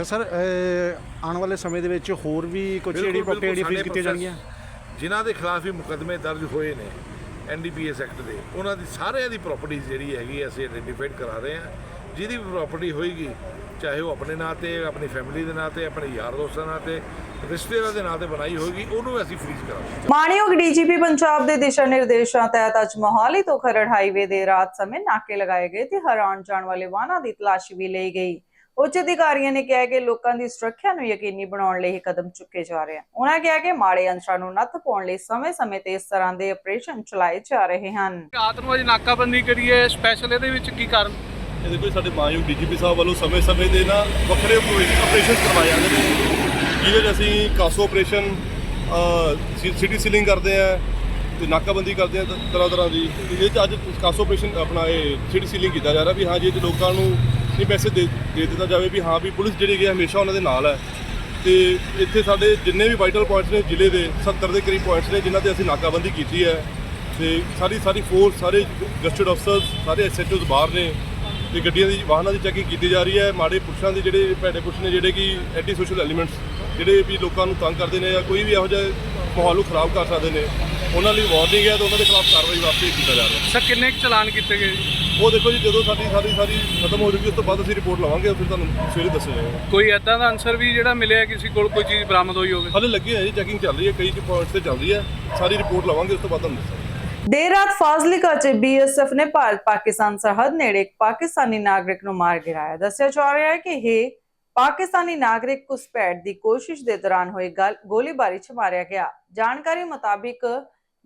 ਅ, ਸਰ ਅ, ਆਉਣ ਵਾਲੇ ਸਮੇਂ ਦੇ ਵਿੱਚ ਹੋਰ ਵੀ ਕੁਝ ਜਿਹੜੀ ਬਿਲਕੁਲ, ਪ੍ਰਾਪਰਟੀ ਜਿਹੜੀ ਬਿਲਕੁਲ ਕੀਤੀਆਂ ਸਾਡੇ ਜਿਨ੍ਹਾਂ ਦੇ ਖਿਲਾਫ ਵੀ ਮੁਕੱਦਮੇ ਦਰਜ ਹੋਏ ਨੇ ਐਨਡੀਪੀਐਸ ਐਕਟ ਦੇ ਉਹਨਾਂ ਦੀ ਸਾਰਿਆਂ ਦੀ ਪ੍ਰਾਪਰਟੀ ਜਿਹੜੀ ਹੈਗੀ ਹੈ ਅਸੀਂ ਆਇਡੈਂਟੀਫਾਈਡ ਕਰਾ ਰਹੇ ਹਾਂ। ਜਿਹਦੀ ਵੀ ਪ੍ਰਾਪਰਟੀ ਹੋਏਗੀ ਚਾਹੇ ਉਹ ਆਪਣੇ ਨਾਂ ਤੇ ਆਪਣੀ ਫੈਮਿਲੀ ਦੇ ਨਾਂ ਤੇ ਆਪਣੇ ਯਾਰ ਦੋਸਤਾਂ ਨਾਂ ਤੇ ਰਿਸ਼ਤੇਦਾਰਾਂ ਦੇ ਨਾਂ ਤੇ ਬਣਾਈ ਹੋਏਗੀ ਉਹਨੂੰ ਅਸੀਂ ਫ੍ਰੀਜ਼ ਕਰਾਂਗੇ। ਮਾਣਯੋਗ ਡੀਜੀਪੀ ਪੰਜਾਬ ਦੇ ਦਿਸ਼ਾ ਨਿਰਦੇਸ਼ਾਂ ਤਹਿਤ ਅੱਜ ਮੋਹਾਲੀ ਤੋਂ ਖਰੜ ਹਾਈਵੇ ਦੇ ਰਾਤ ਸਮੇਂ ਨਾਕੇ ਲਗਾਏ ਗਏ ਤੇ ਹਰ ਆਉਣ ਜਾਣ ਵਾਲੇ ਵਾਹਨਾਂ ਦੀ ਤਲਾਸ਼ੀ ਵੀ ਲਈ ਗਈ। ਉੱਚ ਅਧਿਕਾਰੀਆਂ ਨੇ ਕਿਹਾ ਕਿ ਲੋਕਾਂ ਦੀ ਸੁਰੱਖਿਆ ਨੂੰ ਯਕੀਨੀ ਬਣਾਉਣ ਲਈ ਇਹ ਕਦਮ ਚੁੱਕੇ ਜਾ ਰਹੇ ਹਨ। ਉਹਨਾਂ ਕਿਹਾ ਕਿ ਮਾੜੇ ਅੰਸਰਾਂ ਨੂੰ ਨੱਥ ਪਾਉਣ ਲਈ ਸਮੇਂ-ਸਮੇਂ ਤੇ ਇਸ ਤਰ੍ਹਾਂ ਦੇ ਆਪਰੇਸ਼ਨ ਚਲਾਏ ਜਾ ਰਹੇ ਹਨ। ਰਾਤ ਨੂੰ ਅੱਜ ਨਾਕਾਬੰਦੀ ਕਰੀਏ ਸਪੈਸ਼ਲ ਇਹਦੇ ਵਿੱਚ ਕੀ ਕਾਰਨ? ਇਹਦੇ ਕੋਈ ਸਾਡੇ ਮਾਨਯੋਗ ਡੀਜੀਪੀ ਸਾਹਿਬ ਵੱਲੋਂ ਸਮੇਂ-ਸਮੇਂ ਦੇ ਨਾ ਵੱਖਰੇ ਆਪਰੇਸ਼ਨ ਕਰਵਾਏ ਜਾਂਦੇ ਨੇ। ਜਿਹਦੇ 'ਚ ਅਸੀਂ ਕਾਸੋ ਆਪਰੇਸ਼ਨ ਸਿਟੀ ਸੀਲਿੰਗ ਕਰਦੇ ਆ ਤੇ ਨਾਕਾਬੰਦੀ ਕਰਦੇ ਆ ਤਰ੍ਹਾਂ ਤਰ੍ਹਾਂ ਦੀ। ਇਹਦੇ 'ਚ ਅੱਜ ਕਾਸੋ ਆਪਰੇਸ਼ਨ ਆਪਣਾ ਇਹ ਸਿਟੀ ਸੀਲਿੰਗ ਕੀਤਾ ਜਾ ਰਿਹਾ ਵੀ ਹਾਂ ਜੇ ਤੇ ਲੋਕਾਂ ਨੂੰ ਇਹ ਪੈਸੇ ਦੇ ਦੇ ਦਿੱਤਾ ਜਾਵੇ ਵੀ ਹਾਂ ਵੀ ਪੁਲਿਸ ਜਿਹੜੀ ਹੈਗੀ ਆ ਹਮੇਸ਼ਾ ਉਹਨਾਂ ਦੇ ਨਾਲ ਹੈ। ਤੇ ਇੱਥੇ ਸਾਡੇ ਜਿੰਨੇ ਵੀ ਵਾਈਟਲ ਪੁਆਇੰਟਸ ਨੇ ਜ਼ਿਲ੍ਹੇ ਦੇ 70 ਦੇ ਕਰੀਬ ਪੁਆਇੰਟਸ ਨੇ ਜਿਨ੍ਹਾਂ ਤੇ ਅਸੀਂ ਨਾਕਾਬੰਦੀ ਕੀਤੀ ਹੈ। ਤੇ ਸਾਰੀ ਸਾਰੀ ਫੋਰਸ ਸਾਰੇ ਗਸਟਡ ਅਫਸਰਸ ਸਾਰੇ ਐਸਐਚਓਸ ਬਾਹਰ ਨੇ। ਤੇ ਗੱਡੀਆਂ ਦੀ, ਵਾਹਨਾਂ ਦੀ ਚੈਕਿੰਗ ਕੀਤੀ ਜਾ ਰਹੀ ਹੈ। ਮਾੜੇ ਪੁਰਸ਼ਾਂ ਦੇ ਜਿਹੜੇ ਭੈੜੇ ਪੁਰਸ਼ ਨੇ, ਜਿਹੜੇ ਕਿ ਐਂਟੀ ਸੋਸ਼ਲ ਐਲੀਮੈਂਟਸ ਜਿਹੜੇ ਵੀ ਲੋਕਾਂ ਨੂੰ ਤੰਗ ਕਰਦੇ ਨੇ ਜਾਂ ਕੋਈ ਵੀ ਇਹੋ ਜਿਹਾ ਮਾਹੌਲ ਨੂੰ ਖਰਾਬ ਕਰ ਸਕਦੇ ਨੇ ਉਹਨਾਂ ਲਈ ਵਾਰਨਿੰਗ ਹੈ ਤੇ ਉਹਨਾਂ ਦੇ ਖਿਲਾਫ ਕਾਰਵਾਈ ਵਾਸਤੇ ਕੀਤਾ ਜਾ ਰਿਹਾ ਸਰ ਕਿੰਨੇ ਕੁ ਚਲਾਨ ਕੀਤੇ ਗਏ? ਜੀ? ਉਹ ਦੇਖੋ ਜੀ ਜਦੋਂ ਸਾਡੀ ਸਾਰੀ ਸਾਰੀ ਖਤਮ ਹੋ ਜੂਗੀ ਉਸ ਤੋਂ ਬਾਅਦ ਅਸੀਂ ਰਿਪੋਰਟ ਲਵਾਂਗੇ ਫਿਰ ਤੁਹਾਨੂੰ ਸਵੇਰੇ ਦੱਸਿਆ ਜਾਏਗਾ। ਕੋਈ ਐਦਾਂ ਦਾ ਆਨਸਰ ਵੀ ਜਿਹੜਾ ਮਿਲਿਆ ਕਿਸੇ ਕੋਲ ਕੋਈ ਚੀਜ਼ ਬਰਾਮਦ ਹੋਈ ਹੋਵੇ? ਹਾਲੇ ਲੱਗੀ ਹੈ ਜੀ ਚੈਕਿੰਗ ਚੱਲ ਰਹੀ ਹੈ ਕਈ ਪੁਆਇੰਟਸ ਤੇ ਚੱਲ ਰਹੀ ਹੈ ਸਾਰੀ ਰਿਪੋਰਟ ਲਵਾਂਗੇ ਉਸ ਤੋਂ ਬਾਅਦ ਤੁਹਾਨੂੰ ਦੱਸਾਂਗੇ। ਦੇਰ ਰਾਤ ਫਾਜ਼ਿਲਕਾ 'ਚ ਬੀਐਸਐਫ ਨੇ ਭਾਰਤ ਪਾਕਿਸਤਾਨ ਸਰਹੱਦ ਨੇੜੇ ਇੱਕ ਪਾਕਿਸਤਾਨੀ ਨਾਗਰਿਕ ਨੂੰ ਮਾਰ ਗਿਰਾਇਆ। ਦੱਸਿਆ ਜਾ ਰਿਹਾ ਹੈ ਕਿ ਇਹ ਪਾਕਿਸਤਾਨੀ ਨਾਗਰਿਕ ਘੁਸਪੈਠ ਦੀ ਕੋਸ਼ਿਸ਼ ਦੇ ਦੌਰਾਨ ਹੋਈ ਗੋਲੀਬਾਰੀ 'ਚ ਮਾਰਿਆ ਗਿਆ। ਜਾਣਕਾਰੀ ਮੁਤਾਬਿਕ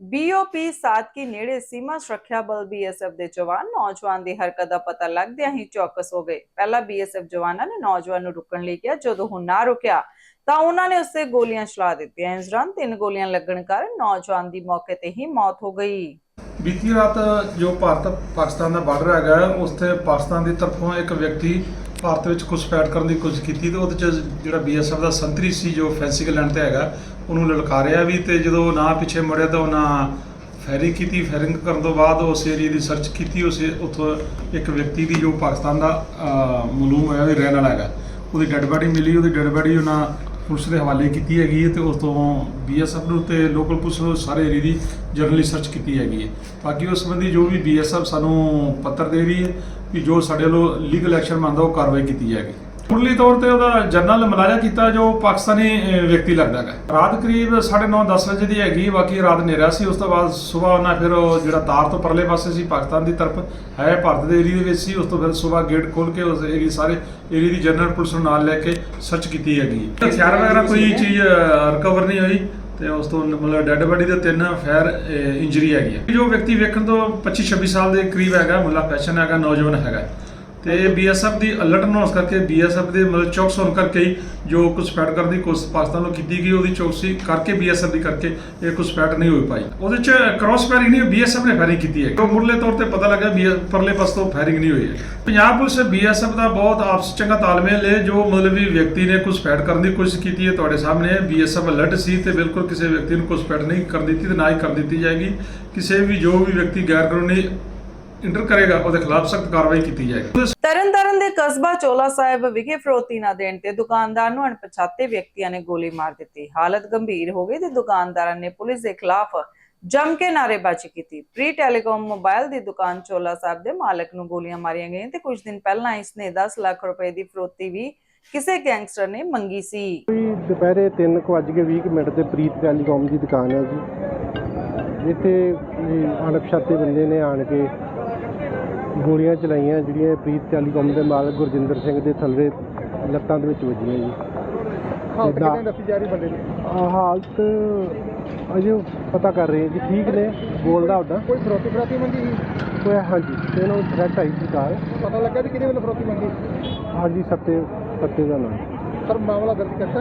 ਬੀਓਪੀ ਸਾਦਕੀ ਨੇੜੇ ਸੀਮਾ ਸੁਰੱਖਿਆ ਬਲ ਬੀਐਸਐਫ ਦੇ ਜਵਾਨ ਨੌਜਵਾਨ ਦੀ ਹਰਕਤ ਦਾ ਪਤਾ ਲੱਗਦਿਆਂ ਹੀ ਚੌਕਸ ਹੋ ਗਏ। ਪਹਿਲਾਂ ਬੀਐਸਐਫ ਜਵਾਨਾਂ ਨੇ ਨੌਜਵਾਨ ਨੂੰ ਰੁਕਣ ਲਈ ਕਿਹਾ ਜਦੋਂ ਉਹ ਨਾ ਰੁਕਿਆ ਤਾਂ ਉਹਨਾਂ ਨੇ ਉਸੇ ਗੋਲੀਆਂ ਚਲਾ ਦਿੱਤੀਆਂ। ਇਸ ਦੌਰਾਨ ਤਿੰਨ ਗੋਲੀਆਂ ਲੱਗਣ ਕਾਰਨ ਨੌਜਵਾਨ ਦੀ ਮੌਕੇ ਤੇ ਹੀ ਮੌਤ ਹੋ ਗਈ। ਬੀਤੀ ਰਾਤ ਜੋ ਭਾਰਤ ਪਾਕਿਸਤਾਨ ਦਾ ਬਾਰਡਰ ਹੈਗਾ ਹੈ, ਉਸ ਤੇ ਪਾਕਿਸਤਾਨ ਦੀ ਤਰਫੋਂ ਇੱਕ ਵਿਅਕਤੀ ਭਾਰਤ ਵਿੱਚ ਘੁਸਪੈਠ ਕਰਨ ਦੀ ਕੋਸ਼ਿਸ਼ ਕੀਤੀ ਤੇ ਉਹਦੇ ਚ ਜਿਹੜਾ ਬੀਐਸਐਫ ਦਾ ਸੰਤਰੀ ਸੀ ਜੋ ਫੈਂਸਿੰਗ ਲੈਣ ਤੇ ਹੈਗਾ ਉਹਨੂੰ ਲਲਕਾਰਿਆ ਵੀ ਤੇ ਜਦੋਂ ਨਾ ਪਿੱਛੇ ਮੁੜਿਆ ਤਾਂ ਉਹਨਾਂ ਫਾਇਰਿੰਗ ਕੀਤੀ ਫਾਇਰਿੰਗ ਕਰਨ ਤੋਂ ਬਾਅਦ ਉਸ ਏਰੀਆ ਦੀ ਸਰਚ ਕੀਤੀ ਉਸ ਉੱਥੋਂ ਇੱਕ ਵਿਅਕਤੀ ਦੀ ਜੋ ਪਾਕਿਸਤਾਨ ਦਾ ਅਹ, ਮਾਲੂਮ ਹੋਇਆ ਵੀ ਰਹਿਣ ਵਾਲਾ ਹੈਗਾ। ਉਹਦੀ ਡੈੱਡ ਬਾਡੀ ਮਿਲੀ ਉਹਦੀ ਡੈੱਡ ਬਾਡੀ ਉਹਨਾਂ ਪੁਲਿਸ ਦੇ ਹਵਾਲੇ ਕੀਤੀ ਹੈਗੀ ਹੈ ਤੇ ਉਸ ਤੋਂ ਬੀਐਸਐਫ ਨੂੰ ਤੇ ਲੋਕਲ ਪੁਲਿਸ ਨੂੰ ਸਾਰੇ ਏਰੀਆ ਦੀ ਜਰਨਲੀ ਸਰਚ ਕੀਤੀ ਹੈਗੀ ਹੈ। ਬਾਕੀ ਉਸ ਸੰਬੰਧੀ ਜੋ ਵੀ ਬੀਐਸਐਫ ਸਾਨੂੰ ਪੱਤਰ ਦੇ ਰਹੀ ਹੈ ਕਿ ਜੋ ਸਾਡੇ ਵੱਲੋਂ ਲੀਗਲ ਐਕਸ਼ਨ ਬਣਦਾ ਉਹ ਕਾਰਵਾਈ ਕੀਤੀ ਜਾਏਗੀ। ਮੁੱਢਲੀ ਤੌਰ ਤੇ ਉਹਦਾ ਜਰਨਲ ਮਲਾਜਾ ਕੀਤਾ ਜੋ ਪਾਕਿਸਤਾਨੀ ਵਿਅਕਤੀ ਲੱਗਦਾ ਹੈ ਰਾਤ ਕਰੀਬ 9:30 10 ਵਜੇ ਦੀ ਹੈਗੀ ਬਾਕੀ ਰਾਤ ਹਨੇਰਾ ਸੀ ਉਸ ਤੋਂ ਬਾਅਦ ਸਵੇਰ ਉਹਨਾਂ ਫਿਰ ਉਹ ਜਿਹੜਾ ਤਾਰ ਤੋਂ ਪਰਲੇ ਪਾਸੇ ਸੀ ਪਾਕਿਸਤਾਨ ਦੀ ਤਰਫ ਹੈ ਭਾਰਤ ਦੇ ਏਰੀਆ ਦੇ ਵਿੱਚ ਸੀ ਉਸ ਤੋਂ ਫਿਰ ਸਵੇਰ ਗੇਟ ਖੋਲ ਕੇ ਉਸ ਏਰੀਆ ਸਾਰੇ ਏਰੀਆ ਦੀ ਜਨਰਲ ਪੁਲਿਸ ਨੂੰ ਨਾਲ ਲੈ ਕੇ ਸਰਚ ਕੀਤੀ ਹੈਗੀ। ਹਥਿਆਰ ਵਗੈਰਾ ਕੋਈ ਚੀਜ਼ ਰਿਕਵਰ ਨਹੀਂ ਹੋਈ। ਤੇ ਉਸ ਤੋਂ ਮਤਲਬ ਡੈੱਡ ਬਾਡੀ ਦੇ ਤਿੰਨ ਫਾਇਰ ਇੰਜਰੀ ਹੈਗੀ ਹੈ। ਜੋ ਵਿਅਕਤੀ ਵੇਖਣ ਤੋਂ 25 26 ਸਾਲ ਦੇ ਕਰੀਬ ਹੈਗਾ, ਮੁੱਲਾ ਫੈਸ਼ਨ ਹੈਗਾ, ਨੌਜਵਾਨ ਹੈਗਾ। ਤੇ ਬੀਐਸਐਫ ਦੀ ਅਲਰਟ ਨਾ ਉਸ ਕਰਕੇ ਬੀਐਸਐਫ ਦੇ ਮਤਲਬ ਚੌਕਸ ਹੋਣ ਕਰਕੇ ਹੀ ਜੋ ਘੁਸਪੈਠ ਕਰਨ ਦੀ ਕੋਸ਼ਿਸ਼ ਪਾਕਿਸਤਾਨ ਨੂੰ ਕੀਤੀ ਗਈ, ਉਹਦੀ ਚੌਕਸੀ ਕਰਕੇ ਬੀਐਸਐਫ ਦੀ ਕਰਕੇ ਇਹ ਘੁਸਪੈਠ ਨਹੀਂ ਹੋਈ ਪਾਈ ਉਹਦੇ ਚ ਕ੍ਰਾਸ ਫਾਇਰਿੰਗ ਨਹੀਂ ਬੀਐਸਐਫ ਨੇ ਫਾਇਰਿੰਗ ਕੀਤੀ ਹੈ। ਉਹ ਮੁੱਢਲੇ ਤੌਰ ਤੇ ਪਤਾ ਲੱਗਾ ਵੀ ਪਰਲੇ ਪਾਸ ਤੋਂ ਫਾਇਰਿੰਗ ਨਹੀਂ ਹੋਈ ਹੈ। ਪੰਜਾਬ ਪੁਲਿਸ ਬੀਐਸਐਫ ਦਾ ਬਹੁਤ ਆਪਸ ਚੰਗਾ ਤਾਲਮੇਲ ਹੈ ਜੋ ਮਤਲਬ ਵੀ ਵਿਅਕਤੀ ਨੇ ਘੁਸਪੈਠ ਕਰਨ ਦੀ ਕੋਸ਼ਿਸ਼ ਕੀਤੀ ਹੈ, ਤੁਹਾਡੇ ਸਾਹਮਣੇ ਬੀਐਸਐਫ ਅਲਰਟ ਸੀ ਤੇ ਬਿਲਕੁਲ ਕਿਸੇ ਵਿਅਕਤੀ ਨੂੰ ਘੁਸਪੈਠ ਨਹੀਂ ਕਰ ਦਿੱਤੀ ਤੇ ਨਾ ਹੀ ਕਰ ਦਿੱਤੀ ਜਾਏਗੀ। ਕਿਸੇ ਵੀ ਜੋ ਵੀ ਵਿਅਕਤੀ ਗੈਰ ਕਾਨੂੰਨੀ ਇੰਟਰ ਕਰੇਗਾ ਉਹਦੇ ਖਿਲਾਫ ਸਖਤ ਕਾਰਵਾਈ ਕੀਤੀ ਜਾਏਗੀ। ਤਰਨਤਾਰਨ ਦੇ ਕਸਬਾ ਚੋਲਾ ਸਾਹਿਬ ਵਿਖੇ ਫਰੋਤੀ ਨਾ ਦੇਣ ਤੇ ਦੁਕਾਨਦਾਰ ਨੂੰ ਅਣਪਛਾਤੇ ਵਿਅਕਤੀਆਂ ਨੇ ਗੋਲੀ ਮਾਰ ਦਿੱਤੀ। ਹਾਲਤ ਗੰਭੀਰ ਹੋ ਗਈ ਤੇ ਦੁਕਾਨਦਾਰਾਂ ਨੇ ਪੁਲਿਸ ਦੇ ਖਿਲਾਫ ਜੰਮ ਕੇ ਨਾਅਰੇਬਾਜ਼ੀ ਕੀਤੀ। ਪ੍ਰੀ ਟੈਲੀਕਾਮ ਮੋਬਾਈਲ ਦੀ ਦੁਕਾਨ ਚੋਲਾ ਸਾਹਿਬ ਦੇ ਮਾਲਕ ਨੂੰ ਗੋਲੀਆਂ ਮਾਰੀਆਂ ਗਈਆਂ ਤੇ ਕੁਝ ਦਿਨ ਪਹਿਲਾਂ ਇਸ ਨੇ 10 ਲੱਖ ਰੁਪਏ ਦੀ ਫਰੋਤੀ ਵੀ ਕਿਸੇ ਗੈਂਗਸਟਰ ਨੇ ਮੰਗੀ ਸੀ। ਦੁਪਹਿਰੇ 3:20 ਮਿੰਟ ਤੇ ਪ੍ਰੀਤ ਟੈਲੀਕਾਮ ਦੀ ਦੁਕਾਨ ਹੈ ਜੀ। ਜਿੱਥੇ ਅਣਪਛਾਤੇ ਬੰਦੇ ਨੇ ਆਣ ਕੇ ਗੋਲੀਆਂ ਚਲਾਈਆਂ ਜਿਹੜੀਆਂ ਪ੍ਰੀਤ ਟੈਲੀਕਾਮ ਦੇ ਮਾਲਕ ਗੁਰਜਿੰਦਰ ਸਿੰਘ ਦੇ ਥੱਲੇ ਲੱਤਾਂ ਦੇ ਵਿੱਚ ਵੱਜੀਆਂ ਜੀ। ਹਾਲਤ ਕਿਵੇਂ ਦੱਸੀ ਜਾ ਰਹੀ ਬੰਦੇ ਦੀ? ਹਾਲਤ ਅਜੇ ਪਤਾ ਕਰ ਰਹੇ ਹਾਂ ਜੀ ਠੀਕ ਨੇ ਬੋਲਦਾ ਉਹਦਾ ਕੋਈ ਫਰੋਤੀ ਫਰਾਤੀ ਮੰਗੀ ਕੋਈ ਹਾਂਜੀ ਤੇ ਇਹਨਾਂ ਨੂੰ ਥ੍ਰੈਟ ਆਈ ਸੀ ਕਾਰ। ਪਤਾ ਲੱਗਾ ਵੀ ਕਿਹਦੇ ਵੱਲੋਂ ਫਰੋਤੀ ਮੰਗੀ ਹਾਂਜੀ ਸੱਤੇ ਸੱਤੇ ਦਾ ਨਾਮ। ਸਰ ਮਾਮਲਾ ਦਰਜ ਕਰਤਾ